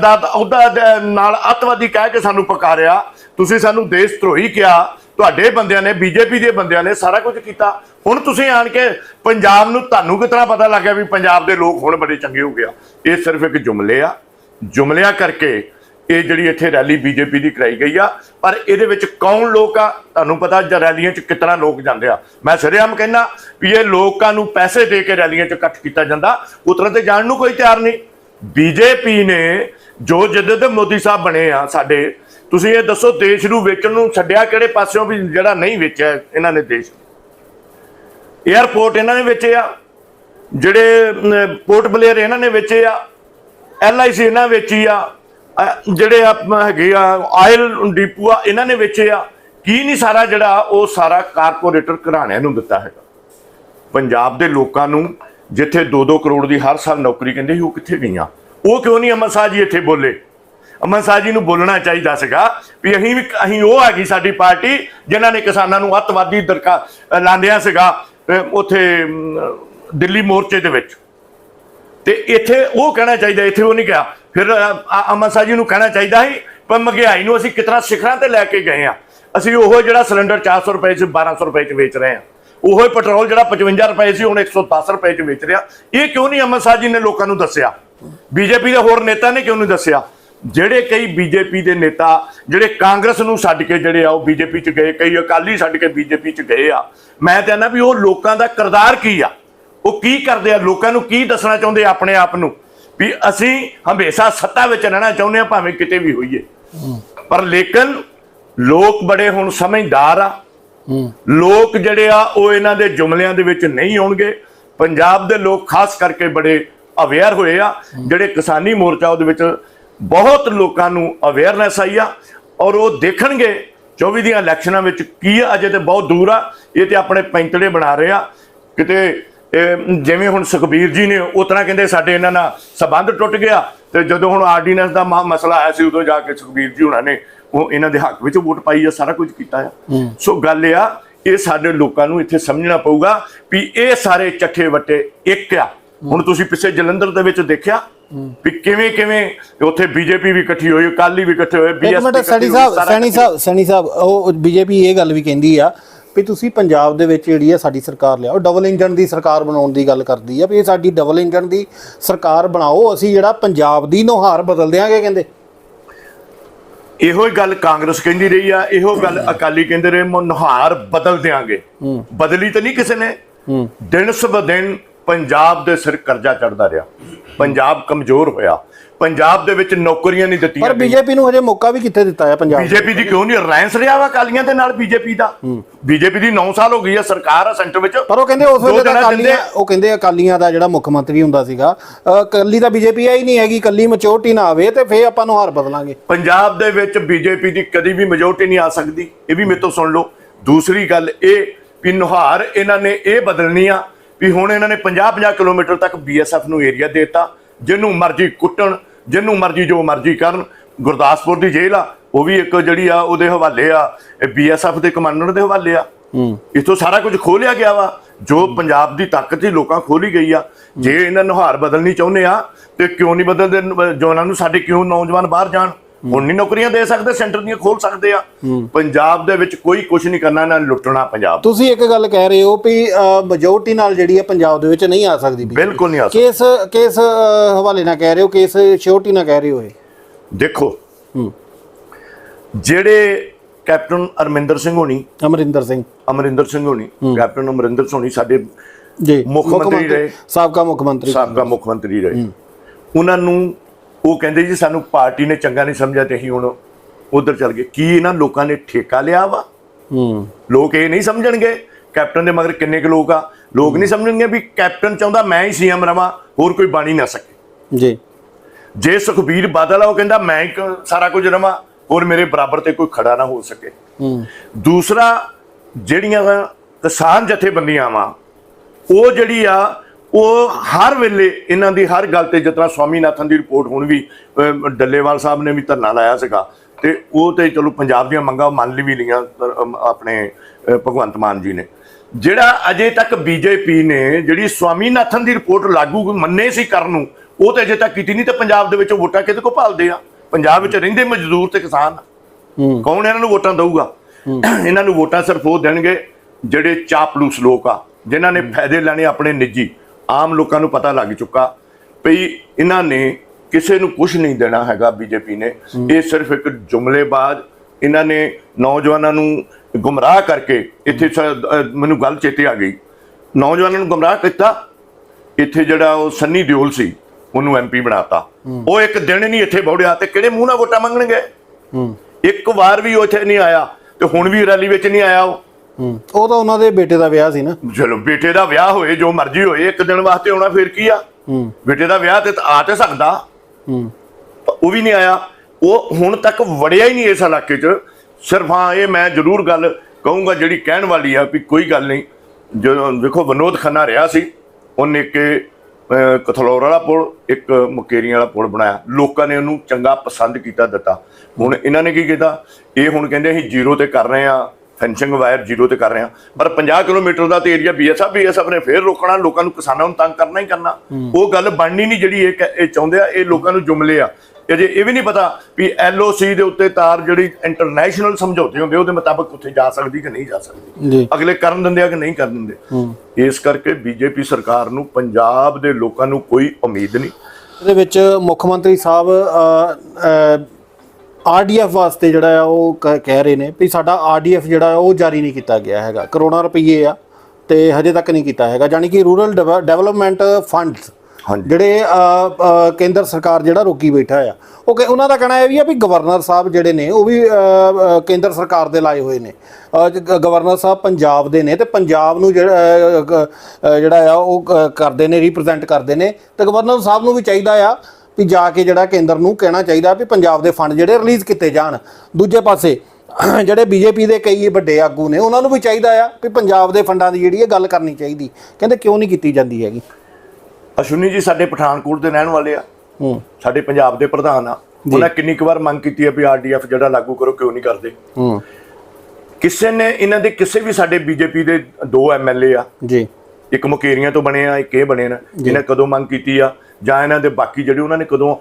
ਦਾ ਉਹਦਾ ਨਾਲ ਅੱਤਵਾਦੀ ਕਹਿ ਕੇ ਸਾਨੂੰ ਪਕਾਰਿਆ। ਤੁਸੀਂ ਸਾਨੂੰ ਦੇਸ਼ ਧਰੋਹੀ ਕਿਹਾ। ਤੁਹਾਡੇ ਬੰਦਿਆਂ ਨੇ, ਬੀਜੇਪੀ ਦੇ ਬੰਦਿਆਂ ਨੇ ਸਾਰਾ ਕੁਝ ਕੀਤਾ। ਹੁਣ ਤੁਸੀਂ ਆਣ ਕੇ ਪੰਜਾਬ ਨੂੰ ਤੁਹਾਨੂੰ ਕਿਤਨਾ ਪਤਾ ਲੱਗਿਆ ਵੀ ਪੰਜਾਬ ਦੇ ਲੋਕ ਹੁਣ ਬੜੇ ਚੰਗੇ ਹੋ ਗਿਆ ਇਹ ਸਿਰਫ ਇੱਕ ਜੁਮਲੇ ਆ। ਜੁਮਲਿਆਂ ਕਰਕੇ ਇਹ ਜਿਹੜੀ ਇੱਥੇ ਰੈਲੀ ਬੀਜੇਪੀ ਦੀ ਕਰਾਈ ਗਈ ਆ, ਪਰ ਇਹਦੇ ਵਿੱਚ ਕੌਣ ਲੋਕ ਆ, ਤੁਹਾਨੂੰ ਪਤਾ ਜਾਂ ਰੈਲੀਆਂ 'ਚ ਕਿਤਨਾ ਲੋਕ ਜਾਂਦੇ ਆ। ਮੈਂ ਸਰੇਆਮ ਕਹਿੰਦਾ ਵੀ ਇਹ ਲੋਕਾਂ ਨੂੰ ਪੈਸੇ ਦੇ ਕੇ ਰੈਲੀਆਂ 'ਚ ਇਕੱਠ ਕੀਤਾ ਜਾਂਦਾ ਉਤਰਾਂ ਤੇ ਜਾਣ ਨੂੰ ਕੋਈ ਤਿਆਰ ਨਹੀਂ। ਬੀਜੇਪੀ ਨੇ ਜੋ ਜਦੋਂ ਦੇ ਮੋਦੀ ਸਾਹਿਬ ਬਣੇ ਆ ਸਾਡੇ, ਤੁਸੀਂ ਇਹ ਦੱਸੋ ਦੇਸ਼ ਨੂੰ ਵੇਚਣ ਨੂੰ ਛੱਡਿਆ ਕਿਹੜੇ ਪਾਸਿਓਂ ਵੀ ਜਿਹੜਾ ਨਹੀਂ ਵੇਚਿਆ ਇਹਨਾਂ ਨੇ ਦੇਸ਼ 에ਅਰਪੋਰਟ ਇਹਨਾਂ ਨੇ ਵੇਚਿਆ ਜਿਹੜੇ ਪੋਰਟ ਬਲੇਅਰ ਇਹਨਾਂ ਨੇ ਵੇਚੇ ਆ ਐਲਆਈਸੀ ਇਹਨਾਂ ਵੇਚੀ ਆ ਜਿਹੜੇ ਆ ਹੈਗੇ ਆ ਆਇਲ ਡੀਪੂ ਆ, ਇਹਨਾਂ ਨੇ ਵੇਚੇ ਆ। ਕੀ ਨਹੀਂ ਸਾਰਾ ਜਿਹੜਾ ਉਹ ਸਾਰਾ ਕਾਰਪੋਰੇਟਰ ਘਰਾਣਿਆਂ ਨੂੰ ਦਿੱਤਾ ਹੈਗਾ? ਪੰਜਾਬ ਦੇ ਲੋਕਾਂ ਨੂੰ ਜਿੱਥੇ 2-2 ਕਰੋੜ ਦੀ ਹਰ ਸਾਲ ਨੌਕਰੀ ਕਹਿੰਦੇ ਸੀ, ਉਹ ਕਿੱਥੇ ਗਈਆਂ? ਉਹ ਕਿਉਂ ਨਹੀਂ ਅਮਰ ਸ਼ਾਹ ਜੀ ਇੱਥੇ ਬੋਲੇ? ਅਮਰ ਸ਼ਾਹ ਜੀ ਨੂੰ ਬੋਲਣਾ ਚਾਹੀਦਾ ਸੀਗਾ ਵੀ ਅਸੀਂ ਵੀ, ਅਸੀਂ ਉਹ ਹੈਗੀ ਸਾਡੀ ਪਾਰਟੀ ਜਿਨ੍ਹਾਂ ਨੇ ਕਿਸਾਨਾਂ ਨੂੰ ਅੱਤਵਾਦੀ ਦਰਕਾ ਲਾਂਦਿਆ ਸੀਗਾ ਉੱਥੇ ਦਿੱਲੀ ਮੋਰਚੇ ਦੇ ਵਿੱਚ। ਤੇ ਇੱਥੇ ਉਹ ਕਹਿਣਾ ਚਾਹੀਦਾ, ਇੱਥੇ ਉਹ ਨਹੀਂ ਕਿਹਾ ਫਿਰ ਅਮਰ ਸ਼ਾਹ ਜੀ ਨੂੰ ਕਹਿਣਾ ਚਾਹੀਦਾ ਸੀ, ਪਰ ਮਹਿੰਗਾਈ ਨੂੰ ਅਸੀਂ ਕਿਤਨਾ ਸਿਖਰਾਂ ਤੇ ਲੈ ਕੇ ਗਏ ਆ ਅਸੀਂ ਉਹ ਜਿਹੜਾ ਸਿਲੰਡਰ 400 ਰੁਪਏ 'ਚ 1200 ਰੁਪਏ 'ਚ ਵੇਚ ਰਹੇ ਆ ਉਹੋ ਹੀ ਪੈਟਰੋਲ ਜਿਹੜਾ 55 ਰੁਪਏ ਸੀ, ਹੁਣ 110 ਰੁਪਏ 'ਚ ਵੇਚ ਰਿਹਾ। ਇਹ ਕਿਉਂ ਨਹੀਂ ਅਮਰ ਸ਼ਾਹ ਜੀ ਨੇ ਲੋਕਾਂ ਨੂੰ ਦੱਸਿਆ? ਬੀਜੇਪੀ ਦੇ ਹੋਰ ਨੇਤਾ ਨੇ ਕਿਉਂ ਨਹੀਂ ਦੱਸਿਆ? ਜਿਹੜੇ ਕਈ ਬੀਜੇਪੀ ਦੇ ਨੇਤਾ, ਜਿਹੜੇ ਕਾਂਗਰਸ ਨੂੰ ਛੱਡ ਕੇ ਜਿਹੜੇ ਆ, ਉਹ ਬੀਜੇਪੀ 'ਚ ਗਏ, ਕਈ ਅਕਾਲੀ ਛੱਡ ਕੇ ਬੀਜੇਪੀ 'ਚ ਗਏ ਆ। ਮੈਂ ਕਹਿੰਦਾ ਵੀ ਉਹ ਲੋਕਾਂ ਦਾ ਕਿਰਦਾਰ ਕੀ ਆ? ਉਹ ਕੀ ਕਰਦੇ ਆ? ਲੋਕਾਂ ਨੂੰ ਕੀ ਦੱਸਣਾ ਚਾਹੁੰਦੇ ਆਪਣੇ ਆਪ ਨੂੰ? ਵੀ ਅਸੀਂ ਹਮੇਸ਼ਾ ਸੱਤਾ ਵਿੱਚ ਰਹਿਣਾ ਚਾਹੁੰਦੇ ਆ, ਭਾਵੇਂ ਕਿਤੇ ਵੀ ਹੋਈਏ। ਪਰ ਲੇਕਿਨ ਲੋਕ ਬੜੇ ਹੁਣ ਸਮਝਦਾਰ ਆ। ਲੋਕ ਜਿਹੜੇ ਆ ਉਹ ਇਹਨਾਂ ਦੇ ਜੁਮਲਿਆਂ ਦੇ ਵਿੱਚ ਨਹੀਂ ਆਉਣਗੇ। ਪੰਜਾਬ ਦੇ ਲੋਕ ਖਾਸ ਕਰਕੇ ਬੜੇ ਅਵੇਅਰ ਹੋਏ ਆ। ਜਿਹੜੇ ਕਿਸਾਨੀ ਮੋਰਚਾ ਉਹਦੇ ਵਿੱਚ ਬਹੁਤ ਲੋਕਾਂ ਨੂੰ ਅਵੇਅਰਨੈਸ ਆਈ ਆ ਔਰ ਉਹ ਦੇਖਣਗੇ 24 ਦੀਆਂ ਇਲੈਕਸ਼ਨਾਂ ਵਿੱਚ ਕੀ ਆ, ਅਜੇ ਤੇ ਬਹੁਤ ਦੂਰ ਆ। ਇਹ ਤੇ ਆਪਣੇ ਪੈਂਤੜੇ ਬਣਾ ਰਹੇ ਆ। ਕਿਤੇ ਜਿਵੇਂ ਹੁਣ ਸੁਖਬੀਰ ਜੀ ਨੇ ਉਸ ਤਰ੍ਹਾਂ ਕਹਿੰਦੇ ਸਾਡੇ ਇਹਨਾਂ ਨਾਲ ਸਬੰਧ ਟੁੱਟ ਗਿਆ ਤੇ ਜਦੋਂ ਹੁਣ ਆਰਡੀਨੈਂਸ ਦਾ ਮਾ- ਮਸਲਾ ਆਇਆ ਸੀ ਉਦੋਂ ਜਾ ਕੇ ਸੁਖਬੀਰ ਜੀ ਉਹਨਾਂ ਨੇ ਉਹ ਇਹਨਾਂ ਦੇ ਹੱਕ ਵਿੱਚ ਵੋਟ ਪਾਈ ਆ ਸਾਰਾ ਕੁਝ ਕੀਤਾ ਆ। ਸੋ ਗੱਲ ਇਹ ਆ ਇਹ ਸਾਡੇ ਲੋਕਾਂ ਨੂੰ ਇੱਥੇ ਸਮਝਣਾ ਪਊਗਾ ਵੀ ਇਹ ਸਾਰੇ ਚੱਠੇ ਵੱਟੇ ਇੱਕ ਆ। ਹੁਣ ਤੁਸੀਂ ਪਿੱਛੇ ਜਲੰਧਰ ਦੇ ਵਿੱਚ ਦੇਖਿਆ ਵੀ ਕਿਵੇਂ ਕਿਵੇਂ ਉੱਥੇ ਬੀਜੇਪੀ ਵੀ ਇਕੱਠੀ ਹੋਈ ਅਕਾਲੀ ਵੀ ਇਕੱਠੇ ਹੋਏ BSP ਸੈਣੀ ਸਾਹਿਬ ਸੈਣੀ ਸਾਹਿਬ ਸੈਣੀ ਸਾਹਿਬ ਉਹ ਬੀਜੇਪੀ ਇਹ ਗੱਲ ਵੀ ਕਹਿੰਦੀ ਆ ਵੀ ਤੁਸੀਂ ਪੰਜਾਬ ਦੇ ਵਿੱਚ ਜਿਹੜੀ ਹੈ ਸਾਡੀ ਸਰਕਾਰ ਲਿਆਓ ਡਬਲ ਇੰਜਨ ਦੀ ਸਰਕਾਰ ਬਣਾਉਣ ਦੀ ਗੱਲ ਕਰਦੀ ਆ ਵੀ ਇਹ ਸਾਡੀ ਡਬਲ ਇੰਜਨ ਦੀ ਸਰਕਾਰ ਬਣਾਓ ਅਸੀਂ ਜਿਹੜਾ ਪੰਜਾਬ ਦੀ ਨੁਹਾਰ ਬਦਲ ਦਿਆਂਗੇ ਕਹਿੰਦੇ। ਇਹੋ ਹੀ ਗੱਲ ਕਾਂਗਰਸ ਕਹਿੰਦੀ ਰਹੀ ਆ ਇਹੋ ਗੱਲ ਅਕਾਲੀ ਕਹਿੰਦੇ ਰਹੇ ਮੁਨਹਾਰ ਬਦਲ ਦਿਆਂਗੇ। ਬਦਲੀ ਤਾਂ ਨਹੀਂ ਕਿਸੇ ਨੇ। ਦਿਨ ਸਬ ਦਿਨ ਪੰਜਾਬ ਦੇ ਸਿਰ ਕਰਜ਼ਾ ਚੜਦਾ ਰਿਹਾ। ਪੰਜਾਬ ਕਮਜ਼ੋਰ ਹੋਇਆ। ਪੰਜਾਬ ਦੇ ਵਿੱਚ ਨੌਕਰੀਆਂ ਨਹੀਂ ਪਰ ਦਿੱਤੀਆਂ ਬੀਜੇਪੀ ਨੂੰ ਹਜੇ ਮੌਕਾ ਵੀ ਕਿੱਥੇ ਦਿੱਤਾ ਹੈ ਪੰਜਾਬ ਬੀਜੇਪੀ ਦੀ ਕਿਉਂ ਨਹੀਂ? ਰੈਂਸ ਰਿਹਾ ਵਾ ਅਕਾਲੀਆਂ ਦੇ ਨਾਲ ਬੀਜੇਪੀ ਦਾ। ਬੀਜੇਪੀ ਦੀ 9 ਸਾਲ ਹੋ ਗਈ ਆ ਸਰਕਾਰ ਆ ਸੈਂਟਰ ਵਿੱਚ। ਪਰ ਉਹ ਕਹਿੰਦੇ ਉਸ ਦੋ ਵੇਲੇ ਜਣਾ ਅਕਾਲੀਆਂ ਉਹ ਕਹਿੰਦੇ ਅਕਾਲੀਆਂ ਦਾ ਜਿਹੜਾ ਮੁੱਖ ਮੰਤਰੀ ਹੁੰਦਾ ਸੀਗਾ ਕੱਲੀ ਤਾਂ ਬੀਜੇਪੀ ਆਈ ਨਹੀਂ ਹੈਗੀ ਕੱਲੀ ਮੈਚੋਰਟੀ ਨਾ ਆਵੇ ਤੇ ਫੇਰ ਆਪਾਂ ਨੁਹਾਰ ਬਦਲਾਂਗੇ। ਪੰਜਾਬ ਦੇ ਵਿੱਚ ਬੀਜੇਪੀ ਦੀ ਕਦੀ ਵੀ ਮੈਜੋਰਟੀ ਨਹੀਂ ਆ ਸਕਦੀ। ਇਹ ਵੀ ਮੇਰੇ ਤੋਂ ਸੁਣ ਲਓ। ਦੂਸਰੀ ਗੱਲ ਇਹ ਵੀ ਨੁਹਾਰ ਇਹਨਾਂ ਨੇ ਇਹ ਬਦਲਣੀ ਆ ਵੀ ਹੁਣ ਇਹਨਾਂ ਨੇ 50-50 ਕਿਲੋਮੀਟਰ ਤੱਕ ਬੀਐਸਐਫ ਨੂੰ ਏਰੀਆ ਦੇਤਾ। ਜਿਹਨੂੰ ਮਰਜ਼ੀ ਕੁੱਟਣ ਜਿਹਨੂੰ ਮਰਜ਼ੀ ਜੋ ਮਰਜ਼ੀ ਕਰਨ ਗੁਰਦਾਸਪੁਰ ਦੀ ਜੇਲ੍ਹ ਆ ਉਹ ਵੀ ਇੱਕ ਜਿਹੜੀ ਆ ਉਹਦੇ ਹਵਾਲੇ ਆ ਬੀਐਸਐਫ ਦੇ ਕਮਾਂਡਰ ਦੇ ਹਵਾਲੇ ਆ। ਇਥੋਂ ਸਾਰਾ ਕੁਝ ਖੋਲਿਆ ਗਿਆ ਵਾ ਜੋ ਪੰਜਾਬ ਦੀ ਤਾਕਤ ਹੀ ਲੋਕਾਂ ਖੋਲੀ ਗਈ ਆ। ਜੇ ਇਹਨਾਂ ਨੂੰ ਹਾਰ ਬਦਲਣੀ ਚਾਹੁੰਦੇ ਆ ਤੇ ਕਿਉਂ ਨਹੀਂ ਬਦਲਦੇ ਜੋ ਉਹਨਾਂ ਨੂੰ ਸਾਡੇ ਕਿਉਂ ਨੌਜਵਾਨ ਬਾਹਰ ਜਾਣ? ਹੁਣ ਨਹੀਂ ਨੌਕਰੀਆਂ ਦੇ ਸਕਦੇ ਸੈਂਟਰ ਦੀਆਂ ਖੋਲ ਸਕਦੇ ਆ। ਪੰਜਾਬ ਦੇ ਵਿੱਚ ਕੋਈ ਕੁਝ ਨਹੀਂ ਕਰਨਾ ਨਾ ਲੁੱਟਣਾ ਪੰਜਾਬ ਤੁਸੀਂ ਇੱਕ ਗੱਲ ਕਹਿ ਰਹੇ ਹੋ ਵੀ ਮੈਜੋਰਟੀ ਨਾਲ ਜਿਹੜੀ ਹੈ ਪੰਜਾਬ ਦੇ ਵਿੱਚ ਨਹੀਂ ਆ ਸਕਦੀ ਬਿਲਕੁਲ ਨਹੀਂ ਆ ਸਕਦੀ। ਕੇਸ ਕੇਸ ਹਵਾਲੇ ਨਾਲ ਕਹਿ ਰਹੇ ਹੋ ਕੇਸ ਸ਼ਿਓਰਟੀ ਨਾਲ ਕਹਿ ਰਹੇ ਹੋ ਇਹ? ਦੇਖੋ ਜਿਹੜੇ ਕੈਪਟਨ ਅਰਮਿੰਦਰ ਸਿੰਘ ਹੋਣੀ ਅਮਰਿੰਦਰ ਸਿੰਘ। ਅਮਰਿੰਦਰ ਸਿੰਘ ਹੋਣੀ ਕੈਪਟਨ ਅਮਰਿੰਦਰ ਸਿੰਘ ਹੋਣੀ ਸਾਡੇ ਜੀ। ਮੁੱਖ ਮੰਤਰੀ ਰਹੇ। ਸਾਬਕਾ ਮੁੱਖ ਮੰਤਰੀ। ਸਾਬਕਾ ਮੁੱਖ ਮੰਤਰੀ ਰਹੇ। ਉਹਨਾਂ ਨੂੰ ਉਹ ਕਹਿੰਦੇ ਜੀ ਸਾਨੂੰ ਪਾਰਟੀ ਨੇ ਚੰਗਾ ਨਹੀਂ ਸਮਝਿਆ ਤੇ ਅਸੀਂ ਹੁਣ ਉਧਰ ਚੱਲ ਗਏ। ਕੀ ਇਹਨਾਂ ਲੋਕਾਂ ਨੇ ਠੇਕਾ ਲਿਆ ਵਾ? ਹੂੰ। ਲੋਕ ਇਹ ਨਹੀਂ ਸਮਝਣਗੇ ਕੈਪਟਨ ਦੇ ਮਗਰ ਕਿੰਨੇ ਕੁ ਲੋਕ ਆ? ਲੋਕ ਨਹੀਂ ਸਮਝਣਗੇ ਵੀ ਕੈਪਟਨ ਚਾਹੁੰਦਾ ਮੈਂ ਹੀ ਸੀਐਮ ਰਵਾਂ ਹੋਰ ਕੋਈ ਬਣ ਨਾ ਸਕੇ। ਜੀ। ਜੇ ਸੁਖਬੀਰ ਬਾਦਲ ਆ ਉਹ ਕਹਿੰਦਾ ਮੈਂ ਹੀ ਸਾਰਾ ਕੁਝ ਰਵਾਂ ਹੋਰ ਮੇਰੇ ਬਰਾਬਰ ਤੇ ਕੋਈ ਖੜਾ ਨਾ ਹੋ ਸਕੇ। ਹੂੰ। ਦੂਸਰਾ ਜਿਹੜੀਆਂ ਕਿਸਾਨ ਜਥੇਬੰਦੀਆਂ ਵਾ ਉਹ ਜਿਹੜੀ ਆ ਉਹ ਹਰ ਵੇਲੇ ਇਹਨਾਂ ਦੀ ਹਰ ਗੱਲ ਤੇ ਜਿਤਨਾ ਸਵਾਮੀਨਾਥਨ ਦੀ ਰਿਪੋਰਟ ਹੁਣ ਵੀ ਡੱਲੇਵਾਲ ਸਾਹਿਬ ਨੇ ਵੀ ਧਰਨਾ ਲਾਇਆ ਸੀਗਾ। ਤੇ ਉਹ ਤੇ ਚਲੋ ਪੰਜਾਬ ਦੀਆਂ ਮੰਗਾਂ ਮੰਨ ਲਈ ਵੀ ਲੀਆਂ ਆਪਣੇ ਭਗਵੰਤ ਮਾਨ ਜੀ ਨੇ। ਜਿਹੜਾ ਅਜੇ ਤੱਕ ਬੀਜੇਪੀ ਨੇ ਜਿਹੜੀ ਸਵਾਮੀਨਾਥਨ ਦੀ ਰਿਪੋਰਟ ਲਾਗੂ ਮੰਨੇ ਸੀ ਕਰਨ ਨੂੰ ਉਹ ਤੇ ਅਜੇ ਤੱਕ ਕੀਤੀ ਨਹੀਂ ਤੇ ਪੰਜਾਬ ਦੇ ਵਿੱਚ ਵੋਟਾਂ ਕਿਹਦੇ ਕੋ ਭਾਲਦੇ ਆ? ਪੰਜਾਬ ਵਿੱਚ ਰਹਿੰਦੇ ਮਜ਼ਦੂਰ ਤੇ ਕਿਸਾਨ। ਕੌਣ ਇਹਨਾਂ ਨੂੰ ਵੋਟਾਂ ਦਊਗਾ? <clears throat> ਇਹਨਾਂ ਨੂੰ ਵੋਟਾਂ ਸਿਰਫ ਉਹ ਦੇਣਗੇ ਜਿਹੜੇ ਚਾਪਲੂਸ ਲੋਕ ਆ ਜਿਨ੍ਹਾਂ ਨੇ ਫਾਇਦੇ ਲੈਣੇ ਆਪਣੇ ਨਿੱਜੀ। ਆਮ ਲੋਕਾਂ ਨੂੰ ਪਤਾ ਲੱਗ ਚੁੱਕਾ ਭਈ ਇਹਨਾਂ ਨੇ ਕਿਸੇ ਨੂੰ ਕੁਝ ਨਹੀਂ ਦੇਣਾ ਹੈਗਾ ਬੀਜੇਪੀ ਨੇ। ਇਹ ਸਿਰਫ ਇੱਕ ਜੁਮਲੇਬਾਜ਼ ਇਹਨਾਂ ਨੇ ਨੌਜਵਾਨਾਂ ਨੂੰ ਗੁੰਮਰਾਹ ਕਰਕੇ ਇੱਥੇ ਮੈਨੂੰ ਗੱਲ ਚੇਤੇ ਆ ਗਈ। ਨੌਜਵਾਨਾਂ ਨੂੰ ਗੁੰਮਰਾਹ ਕੀਤਾ ਇੱਥੇ ਜਿਹੜਾ ਉਹ ਸੰਨੀ ਦਿਓਲ ਸੀ ਉਹਨੂੰ ਐਮਪੀ ਬਣਾਤਾ। ਉਹ ਇੱਕ ਦਿਨ ਨਹੀਂ ਇੱਥੇ ਬੌੜਿਆ ਤੇ ਕਿਹੜੇ ਮੂੰਹ ਨਾਲ ਵੋਟਾਂ ਮੰਗਣਗੇ? ਇੱਕ ਵਾਰ ਵੀ ਉਹ ਇੱਥੇ ਨਹੀਂ ਆਇਆ ਤੇ ਹੁਣ ਵੀ ਰੈਲੀ ਵਿੱਚ ਨਹੀਂ ਆਇਆ ਉਹ। ਉਹ ਤਾਂ ਉਹਨਾਂ ਦੇ ਬੇਟੇ ਦਾ ਵਿਆਹ ਸੀ ਨਾ। ਚਲੋ ਬੇਟੇ ਦਾ ਵਿਆਹ ਹੋਏ ਜੋ ਮਰਜ਼ੀ ਹੋਏ ਇੱਕ ਦਿਨ ਵਾਸਤੇ ਆਉਣਾ ਫਿਰ ਕੀ ਆ? ਬੇਟੇ ਦਾ ਵਿਆਹ ਤੇ ਆ ਤੇ ਸਕਦਾ। ਉਹ ਵੀ ਨਹੀਂ ਆਇਆ। ਉਹ ਹੁਣ ਤੱਕ ਵੜਿਆ ਹੀ ਨਹੀਂ ਇਸ ਇਲਾਕੇ 'ਚ। ਸਿਰਫ ਹਾਂ ਇਹ ਮੈਂ ਜ਼ਰੂਰ ਗੱਲ ਕਹੂੰਗਾ ਜਿਹੜੀ ਕਹਿਣ ਵਾਲੀ ਆ ਵੀ ਕੋਈ ਗੱਲ ਨਹੀਂ। ਜਦੋਂ ਦੇਖੋ ਵਿਨੋਦ ਖੰਨਾ ਰਿਹਾ ਸੀ। ਉਹਨੇ ਕਿ ਕਥਲੌਰ ਵਾਲਾ ਪੁਲ ਇੱਕ ਮੁਕੇਰੀਆਂ ਵਾਲਾ ਪੁਲ ਬਣਾਇਆ। ਲੋਕਾਂ ਨੇ ਉਹਨੂੰ ਚੰਗਾ ਪਸੰਦ ਕੀਤਾ ਦਿੱਤਾ। ਹੁਣ ਇਹਨਾਂ ਨੇ ਕੀ ਕੀਤਾ? ਇਹ ਹੁਣ ਕਹਿੰਦੇ ਅਸੀਂ ਜ਼ੀਰੋ ਤੇ ਕਰ ਰਹੇ ਆ ਫੈਂਸਿੰਗ ਵਾਇਰ ਜ਼ੀਰੋ ਤੇ ਕਰ ਰਹੇ। ਪਰ 50 ਕਿਲੋਮੀਟਰ ਦਾ ਤੇ ਏਰੀਆ ਬੀਐਸਐਫ ਬੀਐਸਐਫ ਨੇ ਫੇਰ ਰੋਕਣਾ ਲੋਕਾਂ ਨੂੰ ਕਿਸਾਨਾਂ ਨੂੰ ਤੰਗ ਕਰਨਾ ਹੀ ਕਰਨਾ। ਉਹ ਗੱਲ ਬਣਨੀ ਨਹੀਂ ਜਿਹੜੀ ਇਹ ਇਹ ਚਾਹੁੰਦੇ ਆ ਇਹ ਲੋਕਾਂ ਨੂੰ ਜੁਮਲੇ ਆ। ਅਜੇ ਇਹ ਵੀ ਨਹੀਂ ਪਤਾ ਵੀ ਐਲਓਸੀ ਦੇ ਉੱਤੇ ਤਾਰ ਜਿਹੜੀ ਇੰਟਰਨੈਸ਼ਨਲ ਸਮਝੌਤੇ ਹੁੰਦੇ ਉਹਦੇ ਮੁਤਾਬਕ ਉੱਥੇ ਜਾ ਸਕਦੀ ਕਿ ਨਹੀਂ ਜਾ ਸਕਦੀ। ਅਗਲੇ ਕਰਨ ਦਿੰਦੇ ਆ ਕਿ ਨਹੀਂ ਕਰਨ ਦਿੰਦੇ। ਇਸ ਕਰਕੇ ਬੀਜੇਪੀ ਸਰਕਾਰ ਨੂੰ ਪੰਜਾਬ ਦੇ ਲੋਕਾਂ ਨੂੰ ਕੋਈ ਉਮੀਦ ਨਹੀਂ। ਇਹਦੇ ਵਿੱਚ ਮੁੱਖ ਮੰਤਰੀ ਸਾਹਿਬ ਆਰਡੀਐਫ ਵਾਸਤੇ ਜਿਹੜਾ ਆ ਉਹ ਕਹਿ ਰਹੇ ਨੇ ਵੀ ਸਾਡਾ ਆਰਡੀਐਫ ਜਿਹੜਾ ਆ ਉਹ ਜਾਰੀ ਨਹੀਂ ਕੀਤਾ ਗਿਆ ਹੈਗਾ। ਕਰੋੜਾਂ ਰੁਪਏ ਆ ਤੇ ਹਜੇ ਤੱਕ ਨਹੀਂ ਕੀਤਾ ਹੈਗਾ। ਯਾਨੀ ਕਿ ਰੂਰਲ ਡਿਵੈਲਪਮੈਂਟ ਫੰਡਸ ਜਿਹੜੇ ਕੇਂਦਰ ਸਰਕਾਰ ਜਿਹੜਾ ਰੋਕੀ ਬੈਠਾ ਆ। ਉਹ ਕਿ ਉਹਨਾਂ ਦਾ ਕਹਿਣਾ ਇਹ ਵੀ ਆ ਵੀ ਗਵਰਨਰ ਸਾਹਿਬ ਜਿਹੜੇ ਨੇ ਉਹ ਵੀ ਕੇਂਦਰ ਸਰਕਾਰ ਦੇ ਲਾਏ ਹੋਏ ਨੇ। ਗਵਰਨਰ ਸਾਹਿਬ ਪੰਜਾਬ ਦੇ ਨੇ ਤੇ ਪੰਜਾਬ ਨੂੰ ਜਿਹੜਾ ਜਿਹੜਾ ਆ ਉਹ ਕਰਦੇ ਨੇ ਰਿਪਰੈਜ਼ੈਂਟ ਕਰਦੇ ਨੇ। ਤੇ ਗਵਰਨਰ ਸਾਹਿਬ ਨੂੰ ਵੀ ਚਾਹੀਦਾ ਆ ਵੀ ਜਾ ਕੇ ਜਿਹੜਾ ਕੇਂਦਰ ਨੂੰ ਕਹਿਣਾ ਚਾਹੀਦਾ ਵੀ ਪੰਜਾਬ ਦੇ ਫੰਡ ਜਿਹੜੇ ਰਿਲੀਜ਼ ਕੀਤੇ ਜਾਣ। ਦੂਜੇ ਪਾਸੇ ਜਿਹੜੇ ਬੀਜੇਪੀ ਦੇ ਕਈ ਵੱਡੇ ਆਗੂ ਨੇ ਉਹਨਾਂ ਨੂੰ ਵੀ ਚਾਹੀਦਾ ਆ ਵੀ ਪੰਜਾਬ ਦੇ ਫੰਡਾਂ ਦੀ ਜਿਹੜੀ ਇਹ ਗੱਲ ਕਰਨੀ ਚਾਹੀਦੀ। ਕਹਿੰਦੇ ਕਿਉਂ ਨਹੀਂ ਕੀਤੀ ਜਾਂਦੀ ਹੈਗੀ? ਅਸ਼ੁਨੀ ਜੀ ਸਾਡੇ ਪਠਾਨਕੋਟ ਦੇ ਰਹਿਣ ਵਾਲੇ ਆ। ਹੂੰ। ਸਾਡੇ ਪੰਜਾਬ ਦੇ ਪ੍ਰਧਾਨ ਆ। ਉਹਨਾਂ ਕਿੰਨੀ ਕੁ ਵਾਰ ਮੰਗ ਕੀਤੀ ਹੈ ਵੀ ਆਰਡੀਐਫ ਜਿਹੜਾ ਲਾਗੂ ਕਰੋ ਕਿਉਂ ਨਹੀਂ ਕਰਦੇ? ਹੂੰ। ਕਿਸੇ ਨੇ ਇਹਨਾਂ ਦੇ ਕਿਸੇ ਵੀ ਸਾਡੇ ਬੀਜੇਪੀ ਦੇ ਦੋ ਐਮਐਲਏ ਆ। ਜੀ। ਇੱਕ ਮੁਕੇਰੀਆਂ ਤੋਂ ਬਣੇ ਆ ਇੱਕ ਇਹ ਬਣੇ ਨੇ ਜਿਹਨੇ ਕਦੋਂ ਮੰਗ ਕੀਤੀ ਆ। ਜਾਂ ਇਹਨਾਂ ਦੇ ਬਾਕੀ ਜਿਹੜੇ ਉਹਨਾਂ ਨੇ ਕਦੋਂ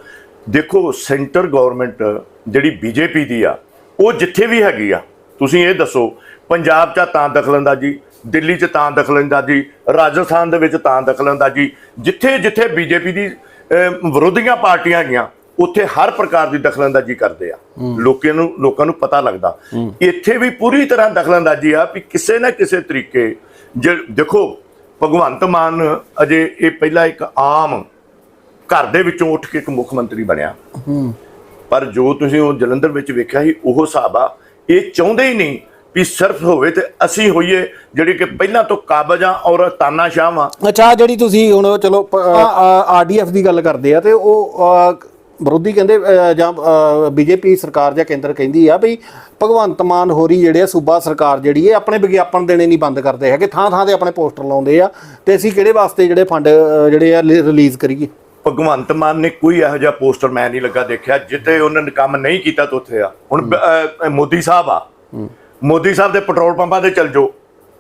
ਦੇਖੋ ਸੈਂਟਰ ਗਵਰਨਮੈਂਟ ਜਿਹੜੀ ਬੀਜੇਪੀ ਦੀ ਆ ਉਹ ਜਿੱਥੇ ਵੀ ਹੈਗੀ ਆ ਤੁਸੀਂ ਇਹ ਦੱਸੋ ਪੰਜਾਬ 'ਚ ਤਾਂ ਦਖਲਅੰਦਾਜ਼ੀ ਦਿੱਲੀ 'ਚ ਤਾਂ ਦਖਲਅੰਦਾਜ਼ੀ ਰਾਜਸਥਾਨ ਦੇ ਵਿੱਚ ਤਾਂ ਦਖਲਅੰਦਾਜ਼ੀ ਜਿੱਥੇ ਜਿੱਥੇ ਬੀਜੇਪੀ ਦੀ ਵਿਰੋਧੀਆਂ ਪਾਰਟੀਆਂ ਗਈਆਂ ਉੱਥੇ ਹਰ ਪ੍ਰਕਾਰ ਦੀ ਦਖਲਅੰਦਾਜ਼ੀ ਕਰਦੇ ਆ। ਲੋਕਾਂ ਨੂੰ ਲੋਕਾਂ ਨੂੰ ਪਤਾ ਲੱਗਦਾ। ਇੱਥੇ ਵੀ ਪੂਰੀ ਤਰ੍ਹਾਂ ਦਖਲਅੰਦਾਜ਼ੀ ਆ ਵੀ ਕਿਸੇ ਨਾ ਕਿਸੇ ਤਰੀਕੇ ਜੇ ਦੇਖੋ ਭਗਵੰਤ ਮਾਨ ਅਜੇ ਇਹ ਪਹਿਲਾ ਇੱਕ ਆਮ ਘਰ ਦੇ ਵਿੱਚੋਂ ਉੱਠ ਕੇ ਇੱਕ ਮੁੱਖ ਮੰਤਰੀ ਬਣਿਆ। ਪਰ ਜੋ ਤੁਸੀਂ ਉਹ ਜਲੰਧਰ ਵਿੱਚ ਵੇਖਿਆ ਸੀ ਉਹ ਹਿਸਾਬ ਆ ਇਹ ਚਾਹੁੰਦੇ ਹੀ ਨਹੀਂ ਵੀ ਸਿਰਫ ਹੋਵੇ ਤੇ ਅਸੀਂ ਹੋਈਏ ਜਿਹੜੀ ਕਿ ਪਹਿਲਾਂ ਤੋਂ ਕਾਬਜ ਆ ਔਰ ਤਾਨਾਸ਼ਾਹ ਆ। ਅੱਛਾ ਜਿਹੜੀ ਤੁਸੀਂ ਹੁਣ ਚਲੋ ਆਰਡੀਐਫ ਦੀ ਗੱਲ ਕਰਦੇ ਆ ਤੇ ਉਹ ਵਿਰੋਧੀ ਕਹਿੰਦੇ ਜਾਂ ਬੀਜੇਪੀ ਸਰਕਾਰ ਜਾਂ ਕੇਂਦਰ ਕਹਿੰਦੀ ਆ ਵੀ ਭਗਵੰਤ ਮਾਨ ਹੋਰੀ ਜਿਹੜੇ ਆ ਸੂਬਾ ਸਰਕਾਰ ਜਿਹੜੀ ਹੈ ਆਪਣੇ ਵਿਗਿਆਪਨ ਦੇਣੇ ਨਹੀਂ ਬੰਦ ਕਰਦੇ ਹੈਗੇ ਥਾਂ ਥਾਂ ਤੇ ਆਪਣੇ ਪੋਸਟਰ ਲਾਉਂਦੇ ਆ ਤੇ ਅਸੀਂ ਕਿਹੜੇ ਵਾਸਤੇ ਜਿਹੜੇ ਫੰਡ ਜਿਹੜੇ ਆ ਰਿਲੀਜ਼ ਕਰੀਏ? ਭਗਵੰਤ ਮਾਨ ਨੇ ਕੋਈ ਇਹੋ ਜਿਹਾ ਪੋਸਟਰ ਮੈਂ ਨਹੀਂ ਲੱਗਾ ਦੇਖਿਆ ਜਿੱਥੇ ਉਹਨਾਂ ਨੇ ਕੰਮ ਨਹੀਂ ਕੀਤਾ ਤਾਂ ਉੱਥੇ ਆ। ਹੁਣ ਮੋਦੀ ਸਾਹਿਬ ਆ। ਮੋਦੀ ਸਾਹਿਬ ਦੇ ਪੈਟਰੋਲ ਪੰਪਾਂ ਤੇ ਚੱਲ ਜਾਓ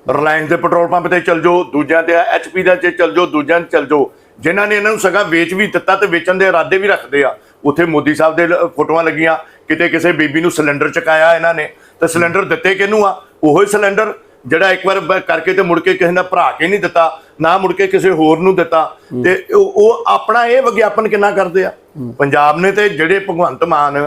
ਰਿਲਾਇੰਸ ਦੇ ਪੈਟਰੋਲ ਪੰਪ ਤੇ ਚੱਲ ਜਾਓ ਦੂਜਿਆਂ ਤੇ ਐਚਪੀ ਦਾ ਤੇ ਚੱਲ ਜਾਓ ਦੂਜਿਆਂ ਤੇ ਚੱਲ ਜਾਓ। ਜਿਨ੍ਹਾਂ ਨੇ ਇਹਨਾਂ ਨੂੰ ਸਗਾ ਵੇਚ ਵੀ ਦਿੱਤਾ ਤੇ ਵੇਚਣ ਦੇ ਇਰਾਦੇ ਵੀ ਰੱਖਦੇ ਆ। ਉੱਥੇ ਮੋਦੀ ਸਾਹਿਬ ਦੇ ਫੋਟੋਆਂ ਲੱਗੀਆਂ ਕਿਤੇ ਕਿਸੇ ਬੀਬੀ ਨੂੰ ਸਿਲੰਡਰ ਚਕਾਇਆ ਇਹਨਾਂ ਨੇ। ਤੇ ਸਿਲੰਡਰ ਦਿੱਤੇ ਕਿਹਨੂੰ ਆ? ਉਹੀ ਸਿਲੰਡਰ। ਜਿਹੜਾ ਇੱਕ ਵਾਰ ਕਰਕੇ ਤੇ ਮੁੜ ਕੇ ਕਿਸੇ ਨੇ ਭਰਾ ਕੇ ਨਹੀਂ ਦਿੱਤਾ ਨਾ ਮੁੜ ਕੇ ਕਿਸੇ ਹੋਰ ਨੂੰ ਦਿੱਤਾ ਤੇ ਉਹ ਆਪਣਾ ਇਹ ਵਿਗਿਆਪਨ ਕਿੰਨਾ ਕਰਦੇ ਆ? ਪੰਜਾਬ ਨੇ ਤੇ ਜਿਹੜੇ ਭਗਵੰਤ ਮਾਨ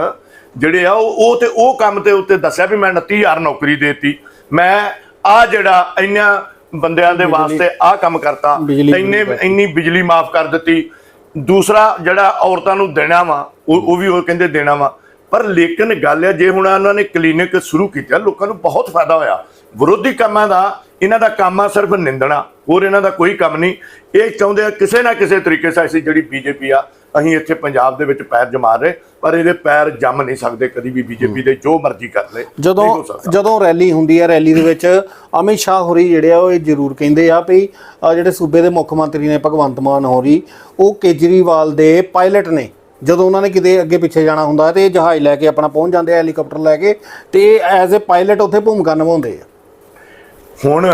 ਜਿਹੜੇ ਆ ਉਹ ਤੇ ਉਹ ਕੰਮ ਤੇ ਉੱਤੇ ਦੱਸਿਆ ਵੀ ਮੈਂ 29000 ਨੌਕਰੀ ਦੇਤੀ। ਮੈਂ ਆ ਜਿਹੜਾ ਇੰਨਿਆਂ ਬੰਦਿਆਂ ਦੇ ਵਾਸਤੇ ਆ ਕੰਮ ਕਰਤਾ ਇੰਨੇ ਇੰਨੀ ਬਿਜਲੀ ਮਾਫ ਕਰ ਦਿੱਤੀ। ਦੂਸਰਾ ਜਿਹੜਾ ਔਰਤਾਂ ਨੂੰ ਦੇਣਾ ਵਾ ਉਹ ਉਹ ਵੀ ਉਹ ਕਹਿੰਦੇ ਦੇਣਾ ਵਾ। ਪਰ ਲੇਕਿਨ ਗੱਲ ਹੈ ਜੇ ਹੁਣ ਉਹਨਾਂ ਨੇ ਕਲੀਨਿਕ ਸ਼ੁਰੂ ਕੀਤਾ ਲੋਕਾਂ ਨੂੰ ਬਹੁਤ ਫਾਇਦਾ ਹੋਇਆ। ਵਿਰੋਧੀ ਕੰਮਾਂ ਦਾ ਇਹਨਾਂ ਦਾ ਕੰਮ ਆ ਸਿਰਫ ਨਿੰਦਣਾ ਹੋਰ ਇਹਨਾਂ ਦਾ ਕੋਈ ਕੰਮ ਨਹੀਂ। ਇਹ ਚਾਹੁੰਦੇ ਆ ਕਿਸੇ ਨਾ ਕਿਸੇ ਤਰੀਕੇ ਨਾਲ ਅਸੀਂ ਜਿਹੜੀ ਬੀਜੇਪੀ ਆ ਅਸੀਂ ਇੱਥੇ ਪੰਜਾਬ ਦੇ ਵਿੱਚ ਪੈਰ ਜਮਾ ਰਹੇ ਪਰ ਇਹਦੇ ਪੈਰ ਜੰਮ ਨਹੀਂ ਸਕਦੇ ਕਦੀ ਵੀ ਬੀਜੇਪੀ ਦੇ ਜੋ ਮਰਜ਼ੀ ਕਰ ਲੇ ਜਦੋਂ। ਜਦੋਂ ਰੈਲੀ ਹੁੰਦੀ ਹੈ ਰੈਲੀ ਦੇ ਵਿੱਚ ਅਮਿਤ ਸ਼ਾਹ ਹੋਰੀ ਜਿਹੜੇ ਆ ਉਹ ਇਹ ਜ਼ਰੂਰ ਕਹਿੰਦੇ ਆ ਵੀ ਜਿਹੜੇ ਸੂਬੇ ਦੇ ਮੁੱਖ ਮੰਤਰੀ ਨੇ ਭਗਵੰਤ ਮਾਨ ਹੋਰੀ ਉਹ ਕੇਜਰੀਵਾਲ ਦੇ ਪਾਇਲਟ ਨੇ। ਜਦੋਂ ਉਹਨਾਂ ਨੇ ਕਿਤੇ ਅੱਗੇ ਪਿੱਛੇ ਜਾਣਾ ਹੁੰਦਾ ਤੇ ਇਹ ਜਹਾਜ਼ ਲੈ ਕੇ ਆਪਣਾ ਪਹੁੰਚ ਜਾਂਦੇ ਆ ਹੈਲੀਕਾਪਟਰ ਲੈ ਕੇ ਤੇ ਐਜ਼ ਅ ਪਾਇਲਟ ਉੱਥੇ ਭੂਮਿਕਾ ਨਿਭਾਉਂਦੇ ਆ। ਹੁਣ